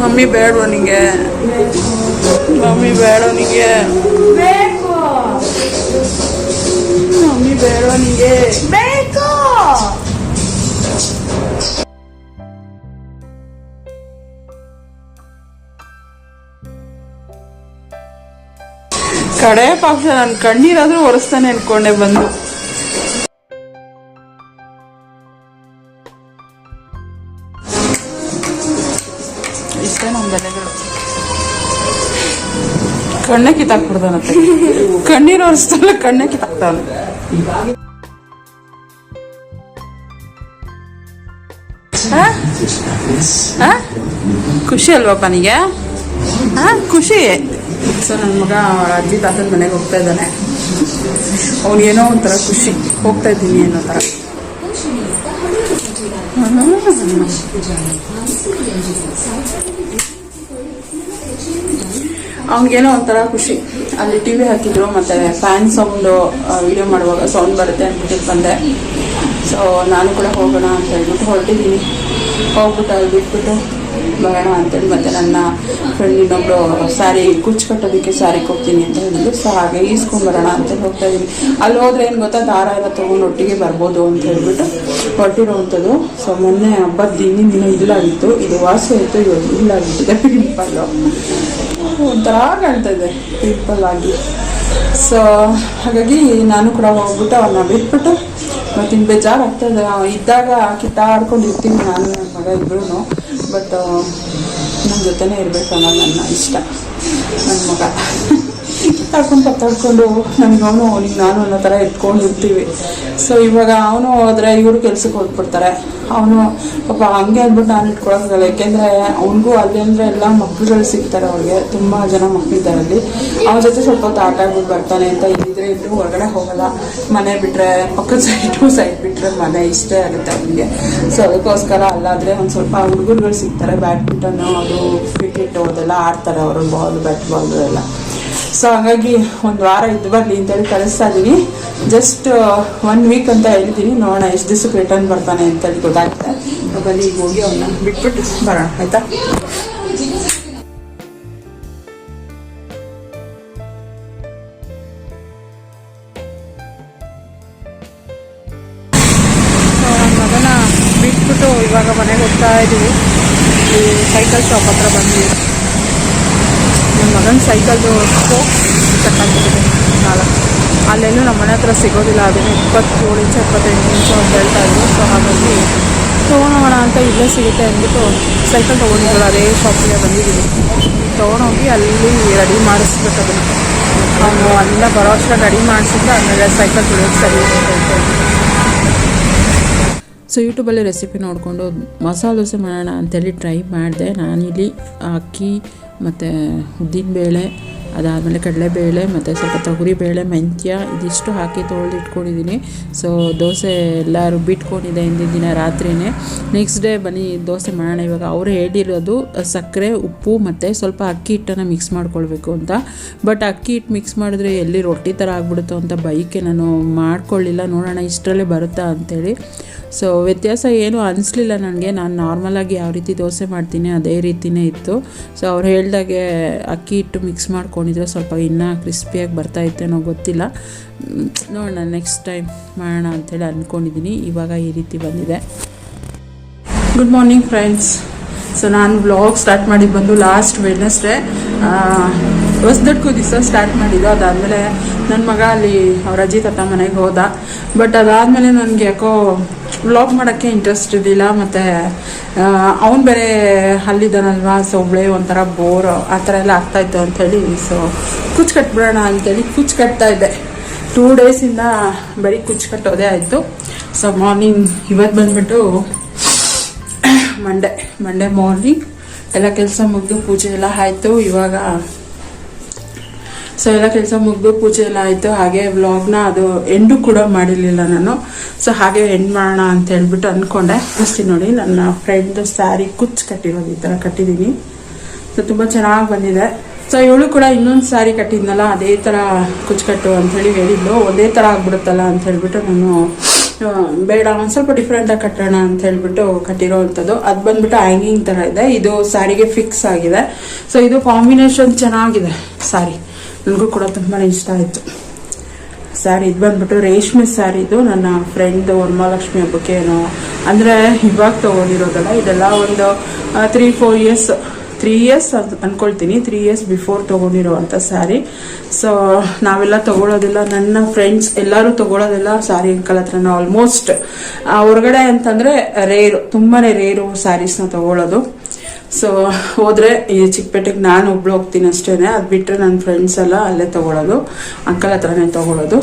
ಮಮ್ಮಿ ಬೇಡವ ನಿಂಗೆ? ಮಮ್ಮಿ ಬೇಡ ನಿಂಗೆ? ಮಮ್ಮಿ ಬೇಡ ನಿಂಗೆ? ಕಡೆ ಪಾಪ ನನ್ ಕಣ್ಣೀರಾದ್ರೂ ಒರೆಸ್ತಾನೆ ಅನ್ಕೊಂಡೆ ಬಂದು. ಇಷ್ಟೇ ನಮ್ಮ ಬೆಲೆಗಳು. ಕಣ್ಣೆ ಕಣ್ಣ ಕಣ್ಣೀರು ಒರೆಸ್ತಾನೆ ಕಣ್ಣೆ ಕಿತ್ತಾಕ್ತಾನೆ? ಖುಷಿ ಅಲ್ವಾ ಪನಿಗೆ ಹಾ ಖುಷಿ. ಸೊ ನನ್ನ ಮಗ ಅವಳ ಅಜ್ಜಿ ತಾತನ ಮನೆಗೆ ಹೋಗ್ತಾ ಇದ್ದಾನೆ. ಅವ್ನಿಗೇನೋ ಒಂಥರ ಖುಷಿ. ಹೋಗ್ತಾ ಇದ್ದೀನಿ ಅನ್ನೋ ಥರ. ಅವನಿಗೇನೋ ಒಂಥರ ಖುಷಿ. ಅಲ್ಲಿ ಟಿ ವಿ ಹಾಕಿದ್ರು, ಮತ್ತೆ ಫ್ಯಾನ್ ಸೌಂಡು ವಿಡಿಯೋ ಮಾಡುವಾಗ ಸೌಂಡ್ ಬರುತ್ತೆ ಅಂದ್ಬಿಟ್ಟು ಬಂದೆ. ಸೊ, ನಾನು ಕೂಡ ಹೋಗೋಣ ಅಂತ ಹೇಳ್ಬಿಟ್ಟು ಹೊರಟಿದ್ದೀನಿ. ಹೋಗ್ಬಿಟ್ಟು ಅಲ್ಲಿ ಬಿಟ್ಬಿಟ್ಟು ಬರೋಣ ಅಂತೇಳಿ ಮತ್ತೆ ನನ್ನ ಫ್ರೆಂಡ್ ಇನ್ನೊಬ್ರು ಸ್ಯಾರಿ ಕುಚ್ಚು ಕಟ್ಟೋದಕ್ಕೆ ಸ್ಯಾರಿ ಹೋಗ್ತೀನಿ ಅಂತ ಹೇಳಿದ್ರು. ಸೊ ಹಾಗೆ ಈಸ್ಕೊಂಡು ಬರೋಣ ಅಂತ ಹೋಗ್ತಾ ಇದ್ದೀನಿ. ಅಲ್ಲಿ ಹೋದ್ರೆ ಏನು ಗೊತ್ತಾ, ದಾರ ಎಲ್ಲ ತೊಗೊಂಡು ಒಟ್ಟಿಗೆ ಬರ್ಬೋದು ಅಂತ ಹೇಳ್ಬಿಟ್ಟು ಹೊರಟಿರೋವಂಥದ್ದು. ಸೊ ಮೊನ್ನೆ ಹಬ್ಬದ ದಿನ ದಿನ ಇಲ್ಲಾಗಿತ್ತು. ಇದು ವಾಸಿ ಆಯಿತು ಇವಾಗ ಇಲ್ಲಾಗಿತ್ತು. ಪಿಂಪಲ್ಲು ಒಂಥರ ಕಾಣ್ತಾ ಇದೆ. ಪಿಂಪಲ್ ಆಗಿ. ಸೊ ಹಾಗಾಗಿ ನಾನು ಕೂಡ ಹೋಗ್ಬಿಟ್ಟು ಅವ್ರನ್ನ ಬಿಟ್ಬಿಟ್ಟು ಮತ್ತೆ ಇನ್ನು ಬೇಜಾರಾಗ್ತದೆ ಇದ್ದಾಗ ಕಿತ್ತಾಡ್ಕೊಂಡು ಇರ್ತೀನಿ ನಾನು, ನನ್ನ ಮಗ ಇಬ್ರು ಬಟ್ ನನ್ನ ಜೊತೆನೇ ಇರಬೇಕು ಅನ್ನೋದು ನನ್ನ ಇಷ್ಟ. ನನ್ನ ಮಗ ಕಿತ್ತಾಡ್ಕೊಂಡು ಕತ್ತಾಡ್ಕೊಂಡು ನನಗೆ ಅವನು ಅವನಿಗೆ ನಾನು ಅನ್ನೋ ಥರ ಇಟ್ಕೊಂಡಿರ್ತೀವಿ ಸೊ ಇವಾಗ ಅವನು ಹೋದ್ರೆ ಇವರು ಕೆಲ್ಸಕ್ಕೆ ಹೋಗ್ಬಿಡ್ತಾರೆ. ಅವನು ಪಾಪ ಹಂಗೆ ಅಂದ್ಬಿಟ್ಟು ನಾನು ಇಟ್ಕೊಳಕ್ಕಾಗಲ್ಲ. ಯಾಕೆಂದರೆ ಅವನಿಗೂ ಅಲ್ಲಿ ಅಂದರೆ ಎಲ್ಲ ಮಕ್ಕಳುಗಳು ಸಿಗ್ತಾರೆ ಅವ್ರಿಗೆ. ತುಂಬ ಜನ ಮಕ್ಕಳಿದ್ದಾರೆ ಅಲ್ಲಿ. ಅವನ ಜೊತೆ ಸ್ವಲ್ಪ ಹೊತ್ತು ಆಟ ಆಡ್ಬಿಟ್ಟು ಬರ್ತಾನೆ ಅಂತ ಇದ್ದರೆ ಇದ್ರು ಹೊರಗಡೆ ಹೋಗಲ್ಲ. ಮನೆ ಬಿಟ್ಟರೆ ಪಕ್ಕದ ಸೈಡು ಸೈಡ್ ಬಿಟ್ಟರೆ ಮನೆ ಇಷ್ಟೇ ಆಗುತ್ತೆ ಅವನಿಗೆ. ಸೊ ಅದಕ್ಕೋಸ್ಕರ ಅಲ್ಲಾದರೆ ಒಂದು ಸ್ವಲ್ಪ ಹುಡುಗರುಗಳು ಸಿಗ್ತಾರೆ. ಬ್ಯಾಡ್ಮಿಂಟನ್ನು ಅದು ಕ್ರಿಕೆಟು ಅದೆಲ್ಲ ಆಡ್ತಾರೆ ಅವರು ಬಾಲ್ ಬ್ಯಾಟ್ ಬಾಲ್ ಎಲ್ಲ. ಸೊ ಹಾಗಾಗಿ ಒಂದು ವಾರ ಇದ್ದು ಬರಲಿ ಅಂತೇಳಿ ಕಳಿಸ್ತಾ ಇದ್ದೀವಿ ಜಸ್ಟ್ ಒನ್ ವೀಕ್ ಅಂತ ಹೇಳಿದ್ದೀನಿ ನೋಡೋಣ ಎಷ್ಟು ದಿವಸಕ್ಕೆ ರಿಟರ್ನ್ ಬರ್ತಾನೆ ಅಂತೇಳಿ ಗೊತ್ತಾಗುತ್ತೆ. ಬನ್ನಿ ಹೋಗಿ ಅವನ್ನ ಬಿಟ್ಬಿಟ್ಟು ಬರೋಣ, ಆಯ್ತಾ? ಮಗನ ಬಿಟ್ಬಿಟ್ಟು ಇವಾಗ ಮನೆಗೆ ಹೋಗ್ತಾ ಈ ಸೈಕಲ್ ಶಾಪ್ ಹತ್ರ ಬಂದ್ವಿ. ಮಗನ ಸೈಕಲ್ದು ಸ್ಪೋಕ್ಸ್ ಚೆನ್ನಾಗಿದೆ ನಾಲ್ಕು. ಅಲ್ಲೆಲ್ಲೂ ನಮ್ಮ ಮನೆ ಹತ್ರ ಸಿಗೋದಿಲ್ಲ. ಅದನ್ನು ಇಪ್ಪತ್ತೇಳು ಇಂಚು ಇಪ್ಪತ್ತೆಂಟು ಇಂಚು ಅಂತ ಹೇಳ್ತಾ ಇದ್ರು. ಸೊ ಹಾಗಾಗಿ ತೊಗೊಂಡೋಗೋಣ ಅಂತ ಇಲ್ಲೇ ಸಿಗುತ್ತೆ ಅಂದ್ಬಿಟ್ಟು ಸೈಕಲ್ ತೊಗೊಂಡಿದ್ರು. ಅದೇ ಶಾಪಿಗೆ ಬಂದಿದ್ದೀವಿ. ತೊಗೊಂಡೋಗಿ ಅಲ್ಲಿ ರೆಡಿ ಮಾಡಿಸ್ಬೇಕು ಅದನ್ನು. ಅವನು ಅಲ್ಲಿಂದ ಬರೋ ಅಷ್ಟರ ರೆಡಿ ಮಾಡಿಸಿದ್ರೆ ಆಮೇಲೆ ಸೈಕಲ್ ತೊಳೆಯೋದು ಸರಿ ಸೊ ಯೂಟ್ಯೂಬಲ್ಲಿ ರೆಸಿಪಿ ನೋಡಿಕೊಂಡು ಮಸಾಲೆ ದೋಸೆ ಮಾಡೋಣ ಅಂತೇಳಿ ಟ್ರೈ ಮಾಡಿದೆ. ನಾನಿಲ್ಲಿ ಅಕ್ಕಿ ಮತ್ತು ಉದ್ದಿನಬೇಳೆ ಅದಾದಮೇಲೆ ಕಡಲೆಬೇಳೆ ಮತ್ತು ಸ್ವಲ್ಪ ತೊಗರಿಬೇಳೆ, ಮೆಂತ್ಯ ಇದಿಷ್ಟು ಹಾಕಿ ತೊಳೆದು ಇಟ್ಕೊಂಡಿದ್ದೀನಿ ಸೊ ದೋಸೆ ಎಲ್ಲ ರುಬ್ಬಿಟ್ಕೊಂಡಿದೆ ಹಿಂದಿನ ದಿನ ರಾತ್ರಿಯೇ ನೆಕ್ಸ್ಟ್ ಡೇ ಬನ್ನಿ ದೋಸೆ ಮಾಡೋಣ. ಇವಾಗ ಅವರು ಹೇಳಿರೋದು ಸಕ್ಕರೆ, ಉಪ್ಪು ಮತ್ತು ಸ್ವಲ್ಪ ಅಕ್ಕಿ ಹಿಟ್ಟನ್ನು ಮಿಕ್ಸ್ ಮಾಡ್ಕೊಳ್ಬೇಕು ಅಂತ. ಬಟ್ ಅಕ್ಕಿ ಹಿಟ್ಟು ಮಿಕ್ಸ್ ಮಾಡಿದ್ರೆ ಎಲ್ಲಿ ರೊಟ್ಟಿ ಥರ ಆಗ್ಬಿಡುತ್ತೋ ಅಂತ ಬೈಕೆ ನಾನು. ಮಾಡ್ಕೊಳ್ಳಿಲ್ಲ, ನೋಡೋಣ ಇಷ್ಟರಲ್ಲೇ ಬರುತ್ತಾ ಅಂತೇಳಿ. ಸೊ ವ್ಯತ್ಯಾಸ ಏನು ಅನಿಸ್ಲಿಲ್ಲ ನನಗೆ. ನಾನು ನಾರ್ಮಲಾಗಿ ಯಾವ ರೀತಿ ದೋಸೆ ಮಾಡ್ತೀನಿ ಅದೇ ರೀತಿಯೇ ಇತ್ತು. ಸೊ ಅವ್ರು ಹೇಳ್ದಾಗೆ ಅಕ್ಕಿ ಹಿಟ್ಟು ಮಿಕ್ಸ್ ಮಾಡ್ಕೊಂಡಿದ್ರೆ ಸ್ವಲ್ಪ ಇನ್ನೂ ಕ್ರಿಸ್ಪಿಯಾಗಿ ಬರ್ತಾ ಇತ್ತೇನೋ ಗೊತ್ತಿಲ್ಲ. ನೋಡೋಣ ನೆಕ್ಸ್ಟ್ ಟೈಮ್ ಮಾಡೋಣ ಅಂಥೇಳಿ ಅಂದ್ಕೊಂಡಿದ್ದೀನಿ ಇವಾಗ ಈ ರೀತಿ ಬಂದಿದೆ. ಗುಡ್ ಮಾರ್ನಿಂಗ್ ಫ್ರೆಂಡ್ಸ್ ಸೊ ನಾನು ಬ್ಲಾಗ್ ಸ್ಟಾರ್ಟ್ ಮಾಡಿದ್ದು ಬಂದು ಲಾಸ್ಟ್ ವೆಡ್ನೆಸ್ಡೇ ಹೊಸದಕ್ಕೂ ದಿವಸ ಸ್ಟಾರ್ಟ್ ಮಾಡಿದ್ದು. ಅದಾದಮೇಲೆ ನನ್ನ ಮಗ ಅಲ್ಲಿ ಅವ್ರ ಅಜ್ಜಿ ತಾತ ಮನೆಗೆ ಹೋದ. ಬಟ್ ಅದಾದಮೇಲೆ ನನಗೆ ಯಾಕೋ ವ್ಲಾಗ್ ಮಾಡೋಕ್ಕೆ ಇಂಟ್ರೆಸ್ಟ್ ಇದ್ದಿಲ್ಲ, ಮತ್ತು ಅವ್ನು ಬೇರೆ ಅಲ್ಲಿದ್ದಾನಲ್ವಾ ಸೊ ಒಬ್ಬಳೇ ಒಂಥರ ಬೋರ್ ಆ ಥರ ಎಲ್ಲ ಆಗ್ತಾಯಿತ್ತು ಅಂಥೇಳಿ ಸೊ ಕುಚ್ಚು ಕಟ್ಬಿಡೋಣ ಅಂಥೇಳಿ ಕುಚ್ಚು ಕಟ್ತಾ ಇದ್ದೆ. ಟೂ ಡೇಸಿಂದ ಬರೀ ಕುಚ್ಚು ಕಟ್ಟೋದೇ ಆಯಿತು. ಸೊ ಮಾರ್ನಿಂಗ್ ಇವತ್ತು ಬಂದ್ಬಿಟ್ಟು ಮಂಡೇ ಮಂಡೇ ಮಾರ್ನಿಂಗ್ ಎಲ್ಲ ಕೆಲಸ ಮುಗಿದು ಪೂಜೆ ಎಲ್ಲ ಆಯಿತು. ಇವಾಗ ಸೊ ಎಲ್ಲ ಕೆಲಸ ಮುಗಿದು ಪೂಜೆ ಎಲ್ಲ ಆಯಿತು. ಹಾಗೆ ವ್ಲಾಗ್ನ ಅದು ಎಂಡು ಕೂಡ ಮಾಡಿರಲಿಲ್ಲ ನಾನು. ಸೊ ಹಾಗೆ ಎಂಡ್ ಮಾಡೋಣ ಅಂತ ಹೇಳ್ಬಿಟ್ಟು ಅಂದ್ಕೊಂಡೆ ಅಷ್ಟೇ ನೋಡಿ, ನನ್ನ ಫ್ರೆಂಡ್ ಸ್ಯಾರಿ ಕುಚ್ಚು ಕಟ್ಟಿರೋದು ಈ ಥರ ಕಟ್ಟಿದ್ದೀನಿ. ಸೊ ತುಂಬ ಚೆನ್ನಾಗಿ ಬಂದಿದೆ. ಸೊ ಇವಳು ಕೂಡ ಇನ್ನೊಂದು ಸ್ಯಾರಿ ಕಟ್ಟಿದ್ನಲ್ಲ, ಅದೇ ಥರ ಕುಚ್ಚು ಕಟ್ಟು ಅಂಥೇಳಿ ಹೇಳಿದ್ಲು. ಒಂದೇ ಥರ ಆಗ್ಬಿಡುತ್ತಲ್ಲ ಅಂತ ಹೇಳ್ಬಿಟ್ಟು ನಾನು ಬೇಡ, ಒಂದು ಸ್ವಲ್ಪ ಡಿಫ್ರೆಂಟಾಗಿ ಕಟ್ಟೋಣ ಅಂತ ಹೇಳ್ಬಿಟ್ಟು ಕಟ್ಟಿರೋ ಅಂಥದ್ದು. ಅದು ಬಂದ್ಬಿಟ್ಟು ಹ್ಯಾಂಗಿಂಗ್ ಥರ ಇದೆ. ಇದು ಸ್ಯಾರಿಗೆ ಫಿಕ್ಸ್ ಆಗಿದೆ. ಸೊ ಇದು ಕಾಂಬಿನೇಷನ್ ಚೆನ್ನಾಗಿದೆ ಸ್ಯಾರಿ ನನಗೂ ಕೂಡ ತುಂಬಾ ಇಷ್ಟ ಆಯಿತು. ಸ್ಯಾರಿ ಇದು ಬಂದ್ಬಿಟ್ಟು ರೇಷ್ಮೆ ಸ್ಯಾರಿ ಇದು ನನ್ನ ಫ್ರೆಂಡ್ ವರಮಹಾಲಕ್ಷ್ಮಿ ಹಬ್ಬಕ್ಕೆ ಏನೋ, ಅಂದರೆ ಇವಾಗ ತೊಗೊಂಡಿರೋದಲ್ಲ, ಇದೆಲ್ಲ ಒಂದು three four years three years ಅಂತ ಅನ್ಕೊಳ್ತೀನಿ ತ್ರೀ ಇಯರ್ಸ್ ಬಿಫೋರ್ ತೊಗೊಂಡಿರೋವಂಥ ಸ್ಯಾರಿ ಸೊ ನಾವೆಲ್ಲ ತಗೊಳ್ಳೋದಿಲ್ಲ ನನ್ನ ಫ್ರೆಂಡ್ಸ್ ಎಲ್ಲರೂ ತಗೊಳ್ಳೋದಿಲ್ಲ ಸ್ಯಾರಿ ಅಂಕಲ್ ಹತ್ರನ ಆಲ್ಮೋಸ್ಟ್ ಹೊರಗಡೆ ಅಂತಂದರೆ ರೇರು ತುಂಬಾ ರೇರು ಸ್ಯಾರೀಸ್ನ ತಗೊಳ್ಳೋದು ಸೊ ಹೋದ್ರೆ ಈ ಚಿಕ್ಕಪೇಟೆಗೆ ನಾನು ಒಬ್ಳು ಹೋಗ್ತೀನಿ ಅಷ್ಟೇ ಅದು ಬಿಟ್ಟರೆ ನನ್ನ ಫ್ರೆಂಡ್ಸ್ ಎಲ್ಲ ಅಲ್ಲೇ ತಗೊಳ್ಳೋದು ಅಂಕಲ್ ಹತ್ರನೇ ತಗೊಳ್ಳೋದು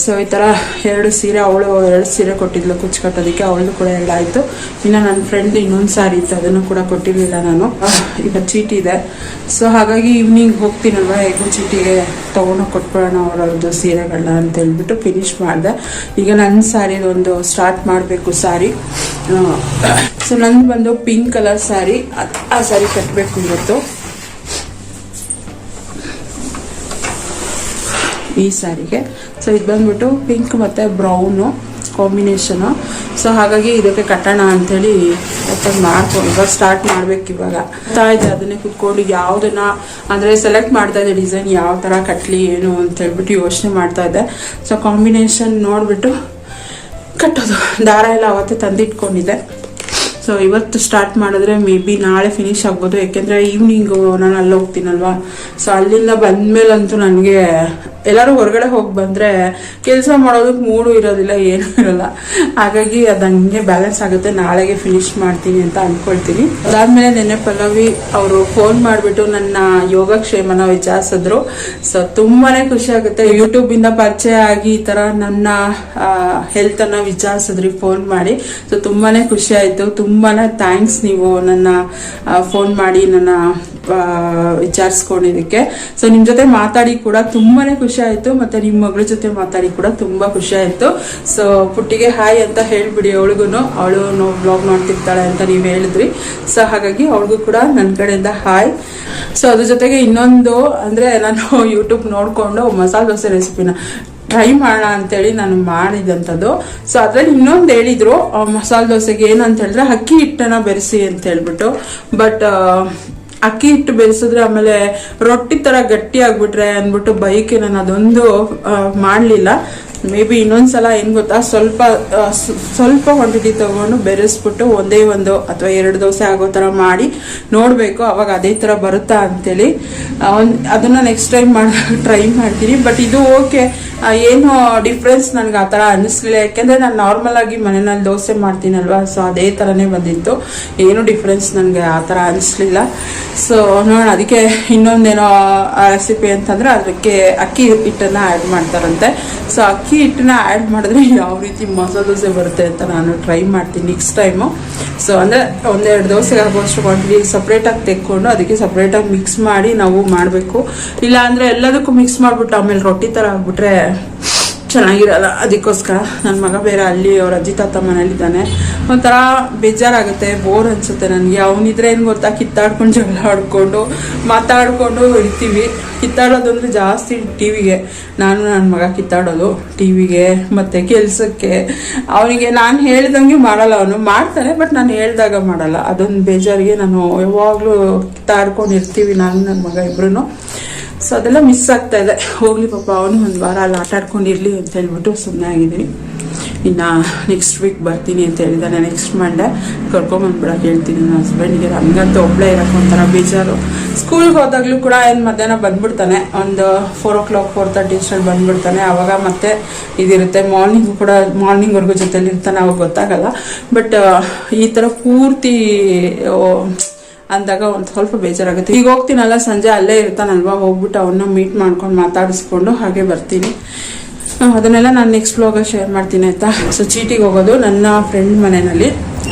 ಸೊ ಈ ಥರ ಎರಡು ಸೀರೆ ಅವಳು ಎರಡು ಸೀರೆ ಕೊಟ್ಟಿದ್ಲು ಕುಚ್ಚು ಕಟ್ಟೋದಕ್ಕೆ. ಅವಳು ಕೂಡ ಎಲ್ಲ ಆಯಿತು. ಇನ್ನು ನನ್ನ ಫ್ರೆಂಡ್ ಇನ್ನೊಂದು ಸಾರಿ ಇತ್ತು. ಅದನ್ನು ಕೂಡ ಕೊಟ್ಟಿರಲಿಲ್ಲ ನಾನು. ಈಗ ಚೀಟಿ ಇದೆ. ಸೊ ಹಾಗಾಗಿ ಈವ್ನಿಂಗ್ ಹೋಗ್ತೀನಲ್ವ? ಹೇಗೂ ಚೀಟಿಗೆ ತೊಗೊಂಡು ಕೊಟ್ಬಿಡೋಣ ಅವರವ್ರದ್ದು ಸೀರೆಗಳನ್ನ ಅಂತ ಹೇಳ್ಬಿಟ್ಟು ಫಿನಿಶ್ ಮಾಡಿದೆ. ಈಗ ನನ್ನ ಸ್ಯಾರಿದೊಂದು ಸ್ಟಾರ್ಟ್ ಮಾಡಬೇಕು ಸಾರಿ ಸೊ ನಂದು ಬಂದು ಪಿಂಕ್ ಕಲರ್ ಸ್ಯಾರಿ ಆ ಸ್ಯಾರಿ ಕಟ್ಟಬೇಕು ಇವತ್ತು. ಈ ಸ್ಯಾರಿಗೆ. ಸೊ ಇದು ಬಂದ್ಬಿಟ್ಟು ಪಿಂಕ್ ಮತ್ತು ಬ್ರೌನು ಕಾಂಬಿನೇಷನು ಸೊ ಹಾಗಾಗಿ ಇದಕ್ಕೆ ಕಟ್ಟೋಣ ಅಂಥೇಳಿ ಓಪನ್ ಮಾಡ್ಕೊಂಡು ಇವಾಗ ಸ್ಟಾರ್ಟ್ ಮಾಡ್ಬೇಕು ಇವಾಗ. ಗೊತ್ತಾ ಇದೆ, ಅದನ್ನೇ ಕುತ್ಕೊಂಡು ಯಾವುದನ್ನ ಅಂದರೆ ಸೆಲೆಕ್ಟ್ ಮಾಡ್ತಾ ಇದ್ದೆ ಡಿಸೈನ್ ಯಾವ ಥರ ಕಟ್ಟಲಿ ಏನು ಅಂತ ಹೇಳ್ಬಿಟ್ಟು ಯೋಚನೆ ಮಾಡ್ತಾ ಇದ್ದೆ ಸೊ ಕಾಂಬಿನೇಷನ್ ನೋಡಿಬಿಟ್ಟು ಕಟ್ಟೋದು. ದಾರ ಎಲ್ಲ ಅವತ್ತೇ ತಂದಿಟ್ಕೊಂಡಿದ್ದೆ. ಸೊ ಇವತ್ತು ಸ್ಟಾರ್ಟ್ ಮಾಡಿದ್ರೆ ಮೇ ಬಿ ನಾಳೆ ಫಿನಿಶ್ ಆಗ್ಬೋದು. ಯಾಕೆಂದರೆ ಈವ್ನಿಂಗು ನಾನು ಅಲ್ಲಿ ಹೋಗ್ತೀನಲ್ವಾ? ಸೊ ಅಲ್ಲಿಂದ ಬಂದಮೇಲಂತೂ ನನಗೆ ಎಲ್ಲರೂ ಹೊರಗಡೆ ಹೋಗಿ ಬಂದರೆ ಕೆಲಸ ಮಾಡೋದಕ್ಕೆ ಮೂಡು ಇರೋದಿಲ್ಲ, ಏನೂ ಇರಲ್ಲ. ಹಾಗಾಗಿ ಅದು ಹಂಗೆ ಬ್ಯಾಲೆನ್ಸ್ ಆಗುತ್ತೆ. ನಾಳೆಗೆ ಫಿನಿಶ್ ಮಾಡ್ತೀನಿ ಅಂತ ಅಂದ್ಕೊಳ್ತೀನಿ ಅದಾದಮೇಲೆ ನೆನ್ನೆ ಪಲ್ಲವಿ ಅವರು ಫೋನ್ ಮಾಡಿಬಿಟ್ಟು ನನ್ನ ಯೋಗಕ್ಷೇಮನ ವಿಚಾರಿಸಿದ್ರು. ಸೊ ತುಂಬಾ ಖುಷಿ ಆಗುತ್ತೆ. ಯೂಟ್ಯೂಬಿಂದ ಪರಿಚಯ ಆಗಿ ಈ ಥರ ನನ್ನ ಹೆಲ್ತನ್ನು ವಿಚಾರಿಸಿದ್ರಿ ಫೋನ್ ಮಾಡಿ. ಸೊ ತುಂಬಾ ಖುಷಿ ಆಯಿತು. ಥ್ಯಾಂಕ್ಸ್ ನೀವು ನನ್ನ ಫೋನ್ ಮಾಡಿ ನನ್ನ ವಿಚಾರಿಸ್ಕೊಂಡಿದ್ದಕ್ಕೆ. ಸೊ ನಿಮ್ಮ ಜೊತೆ ಮಾತಾಡಿ ಕೂಡ ತುಂಬಾ ಖುಷಿ ಆಯಿತು ಮತ್ತು ನಿಮ್ಮ ಮಗಳ ಜೊತೆ ಮಾತಾಡಿ ಕೂಡ ತುಂಬ ಖುಷಿ ಆಯಿತು. ಸೊ ಪುಟ್ಟಿಗೆ ಹಾಯ್ ಅಂತ ಹೇಳಿಬಿಡಿ ಅವಳಿಗೂ ಅವಳು ಬ್ಲಾಗ್ ಮಾಡ್ತಿರ್ತಾಳೆ ಅಂತ ನೀವು ಹೇಳಿದ್ರಿ. ಸೊ ಹಾಗಾಗಿ ಅವಳಿಗೂ ಕೂಡ ನನ್ನ ಕಡೆಯಿಂದ ಹಾಯ್ ಸೊ ಅದ್ರ ಜೊತೆಗೆ ಇನ್ನೊಂದು ಅಂದರೆ ನಾನು ಯೂಟ್ಯೂಬ್ ನೋಡಿಕೊಂಡು ಮಸಾಲೆ ದೋಸೆ ರೆಸಿಪಿನ ಟ್ರೈ ಮಾಡೋಣ ಅಂತೇಳಿ ನಾನು ಮಾಡಿದಂಥದ್ದು. ಸೊ ಅದ್ರಲ್ಲಿ ಇನ್ನೊಂದು ಹೇಳಿದ್ರು ಮಸಾಲೆ ದೋಸೆಗೆ ಏನಂತ ಹೇಳಿದ್ರೆ ಅಕ್ಕಿ ಹಿಟ್ಟನ್ನ ಬೆರೆಸಿ ಅಂತ ಹೇಳ್ಬಿಟ್ಟು. ಬಟ್ ಅಕ್ಕಿ ಹಿಟ್ಟು ಬೆರೆಸಿದ್ರೆ ಆಮೇಲೆ ರೊಟ್ಟಿ ಥರ ಗಟ್ಟಿ ಆಗ್ಬಿಟ್ರೆ ಅಂದ್ಬಿಟ್ಟು ಬೈಕೆ ನಾನು ಅದೊಂದು ಮಾಡಲಿಲ್ಲ. ಮೇ ಬಿ ಇನ್ನೊಂದ್ಸಲ ಏನು ಗೊತ್ತಾ? ಸ್ವಲ್ಪ ಸ್ವಲ್ಪ ಕ್ವಾಂಟಿಟಿ ತಗೊಂಡು ಬೆರೆಸ್ಬಿಟ್ಟು ಒಂದೇ ಒಂದು ಅಥವಾ ಎರಡು ದೋಸೆ ಆಗೋ ಥರ ಮಾಡಿ ನೋಡಬೇಕು ಅವಾಗ ಅದೇ ಥರ ಬರುತ್ತಾ ಅಂತೇಳಿ. ಒಂದ್, ಅದನ್ನ ನೆಕ್ಸ್ಟ್ ಟೈಮ್ ಮಾಡಿ ಟ್ರೈ ಮಾಡ್ತೀನಿ. ಬಟ್ ಇದು ಓಕೆ ಏನು ಡಿಫ್ರೆನ್ಸ್ ನನಗೆ ಆ ಥರ ಅನ್ನಿಸ್ಲಿಲ್ಲ. ಯಾಕೆಂದರೆ ನಾನು ನಾರ್ಮಲ್ ಆಗಿ ಮನೆಯಲ್ಲಿ ದೋಸೆ ಮಾಡ್ತೀನಲ್ವಾ? ಸೊ ಅದೇ ತರನೇ ಬಂದಿತ್ತು. ಏನು ಡಿಫ್ರೆನ್ಸ್ ನನಗೆ ಆ ಥರ ಅನ್ನಿಸ್ಲಿಲ್ಲ. ಸೊ ನೋಡೋಣ. ಅದಕ್ಕೆ ಇನ್ನೊಂದೇನೋ ರೆಸಿಪಿ ಅಂತಂದರೆ ಅದಕ್ಕೆ ಅಕ್ಕಿ ಹಿಟ್ಟನ್ನ ಆ್ಯಡ್ ಮಾಡ್ತಾರಂತೆ. ಸೊ ಅಕ್ಕಿ ಹಿಟ್ಟನ್ನ ಆ್ಯಡ್ ಮಾಡಿದ್ರೆ ಯಾವ ರೀತಿ ಮಸಾಲೆ ದೋಸೆ ಬರುತ್ತೆ ಅಂತ ನಾನು ಟ್ರೈ ಮಾಡ್ತೀನಿ ನೆಕ್ಸ್ಟ್ ಟೈಮು ಸೊ ಅಂದರೆ ಒಂದೆರಡು ದೋಸೆಗೆ ಆಗುವಷ್ಟು ಕ್ವಾಂಟಿಟಿ ಸಪ್ರೇಟಾಗಿ ತೆಕ್ಕೊಂಡು ಅದಕ್ಕೆ ಸಪ್ರೇಟಾಗಿ ಮಿಕ್ಸ್ ಮಾಡಿ ನಾವು ಮಾಡಬೇಕು. ಇಲ್ಲ ಅಂದರೆ ಎಲ್ಲದಕ್ಕೂ ಮಿಕ್ಸ್ ಮಾಡಿಬಿಟ್ಟು ಆಮೇಲೆ ರೊಟ್ಟಿ ಥರ ಆಗ್ಬಿಟ್ರೆ ಚೆನ್ನಾಗಿರಲ್ಲ. ಅದಕ್ಕೋಸ್ಕರ ನನ್ನ ಮಗ ಬೇರೆ ಅಲ್ಲಿ ಅವ್ರ ಅಜ್ಜಿ ತಾತ ಮನೇಲಿದ್ದಾನೆ. ಒಂಥರ ಬೇಜಾರಾಗುತ್ತೆ ಬೋರ್ ಅನ್ಸುತ್ತೆ ನನಗೆ. ಅವನಿದ್ರೆ ಏನು ಗೊತ್ತಾ? ಕಿತ್ತಾಡ್ಕೊಂಡು ಜಗಳ ಆಡ್ಕೊಂಡು, ಮಾತಾಡ್ಕೊಂಡು ಇರ್ತೀವಿ. ಕಿತ್ತಾಡೋದಂದ್ರೆ ಜಾಸ್ತಿ ಟಿ ವಿಗೆ ನಾನು ನನ್ನ ಮಗ ಕಿತ್ತಾಡೋದು ಟಿ ವಿಗೆ ಮತ್ತು ಕೆಲಸಕ್ಕೆ. ಅವನಿಗೆ ನಾನು ಹೇಳ್ದಂಗೆ ಮಾಡಲ್ಲ ಅವನು. ಮಾಡ್ತಾನೆ ಬಟ್ ನಾನು ಹೇಳಿದಾಗ ಮಾಡಲ್ಲ. ಅದೊಂದು ಬೇಜಾರಿಗೆ ನಾನು ಯಾವಾಗಲೂ ಕಿತ್ತಾಡ್ಕೊಂಡು ಇರ್ತೀವಿ ನಾನು ನನ್ನ ಮಗ ಇಬ್ರು ಸೊ ಅದೆಲ್ಲ ಮಿಸ್ ಆಗ್ತಾ ಇದೆ. ಹೋಗ್ಲಿ ಪಾಪ, ಅವನು ಒಂದು ವಾರ ಅಲ್ಲಿ ಆಟ ಆಡ್ಕೊಂಡಿರ್ಲಿ ಅಂತ ಹೇಳ್ಬಿಟ್ಟು ಸುಮ್ಮನೆ ಆಗಿದ್ದೀನಿ. ಇನ್ನು ನೆಕ್ಸ್ಟ್ ವೀಕ್ ಬರ್ತೀನಿ ಅಂತ ಹೇಳಿದ್ದಾನೆ ನೆಕ್ಸ್ಟ್ ಮಂಡೇ ಕರ್ಕೊಂಬಂದ್ಬಿಡಕ್ಕೆ ಹೇಳ್ತೀನಿ. ನನ್ನ ಹಸ್ಬೆಂಡ್ಗೆ ನನಗಂತೂ ಒಬ್ಬಳೇ ಇರೋಕೆ ಒಂಥರ ಬೇಜಾರು. ಸ್ಕೂಲ್ಗೆ ಹೋದಾಗಲೂ ಕೂಡ ಏನು ಮಧ್ಯಾಹ್ನ ಬಂದ್ಬಿಡ್ತಾನೆ. ಒಂದು four o'clock four thirty ಅಷ್ಟರಲ್ಲಿ ಬಂದ್ಬಿಡ್ತಾನೆ. ಆವಾಗ ಮತ್ತೆ ಇದಿರುತ್ತೆ. ಮಾರ್ನಿಂಗು ಕೂಡ ಮಾರ್ನಿಂಗ್ವರೆಗೂ ಜೊತೆಲಿ ಇರ್ತಾನೆ ಅವಾಗ ಗೊತ್ತಾಗಲ್ಲ. ಬಟ್ ಈ ಥರ ಪೂರ್ತಿ ಅಂದಾಗ ಒಂದು ಸ್ವಲ್ಪ ಬೇಜಾರಾಗುತ್ತೆ. ಈಗ ಹೋಗ್ತೀನಲ್ಲ, ಸಂಜೆ ಅಲ್ಲೇ ಇರ್ತಾನಲ್ವಾ, ಹೋಗ್ಬಿಟ್ಟು ಅವನ್ನ ಮೀಟ್ ಮಾಡ್ಕೊಂಡು ಮಾತಾಡಿಸ್ಕೊಂಡು ಹಾಗೆ ಬರ್ತೀನಿ. ಅದನ್ನೆಲ್ಲ ನಾನು ನೆಕ್ಸ್ಟ್ ಬ್ಲಾಗ ಶೇರ್ ಮಾಡ್ತೀನಿ ಆಯ್ತಾ? ಸೊ ಚೀಟಿಗೆ ಹೋಗೋದು ನನ್ನ ಫ್ರೆಂಡ್ ಮನೆಯಲ್ಲಿ.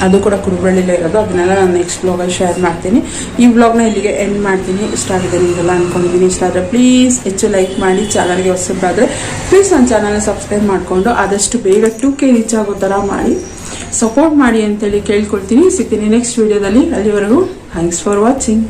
ಅದು ಕೂಡ ಕುರುಬಳ್ಳಿಲೇ ಇರೋದು. ಅದನ್ನೆಲ್ಲ ನಾನು ನೆಕ್ಸ್ಟ್ ಬ್ಲಾಗ ಶೇರ್ ಮಾಡ್ತೀನಿ. ಈ ಬ್ಲಾಗ್ನ ಇಲ್ಲಿಗೆ ಎಂಡ್ ಮಾಡ್ತೀನಿ. ಇಷ್ಟ ಆಗಿದೆ ನಿಮಗೆಲ್ಲ ಅನ್ಕೊಂಡಿದ್ದೀನಿ. ಇಷ್ಟ ಆದರೆ ಪ್ಲೀಸ್ ಹೆಚ್ಚು ಲೈಕ್ ಮಾಡಿ ಚಾನಲ್ಗೆ ಹೊಸಬಾದರೆ ಪ್ಲೀಸ್ ನನ್ನ ಚಾನಲ್ನ ಸಬ್ಸ್ಕ್ರೈಬ್ ಮಾಡಿಕೊಂಡು ಆದಷ್ಟು ಬೇಗ ಟೂ ಕೆ ರೀಚ್ ಆಗೋ ಥರ ಮಾಡಿ. ಸಪೋರ್ಟ್ ಮಾಡಿ ಅಂತೇಳಿ ಕೇಳ್ಕೊಳ್ತೀನಿ. ಸಿಗ್ತೀನಿ ನೆಕ್ಸ್ಟ್ ವಿಡಿಯೋದಲ್ಲಿ ಅಲ್ಲಿವರೆಗೂ ಥ್ಯಾಂಕ್ಸ್ ಫಾರ್ ವಾಚಿಂಗ್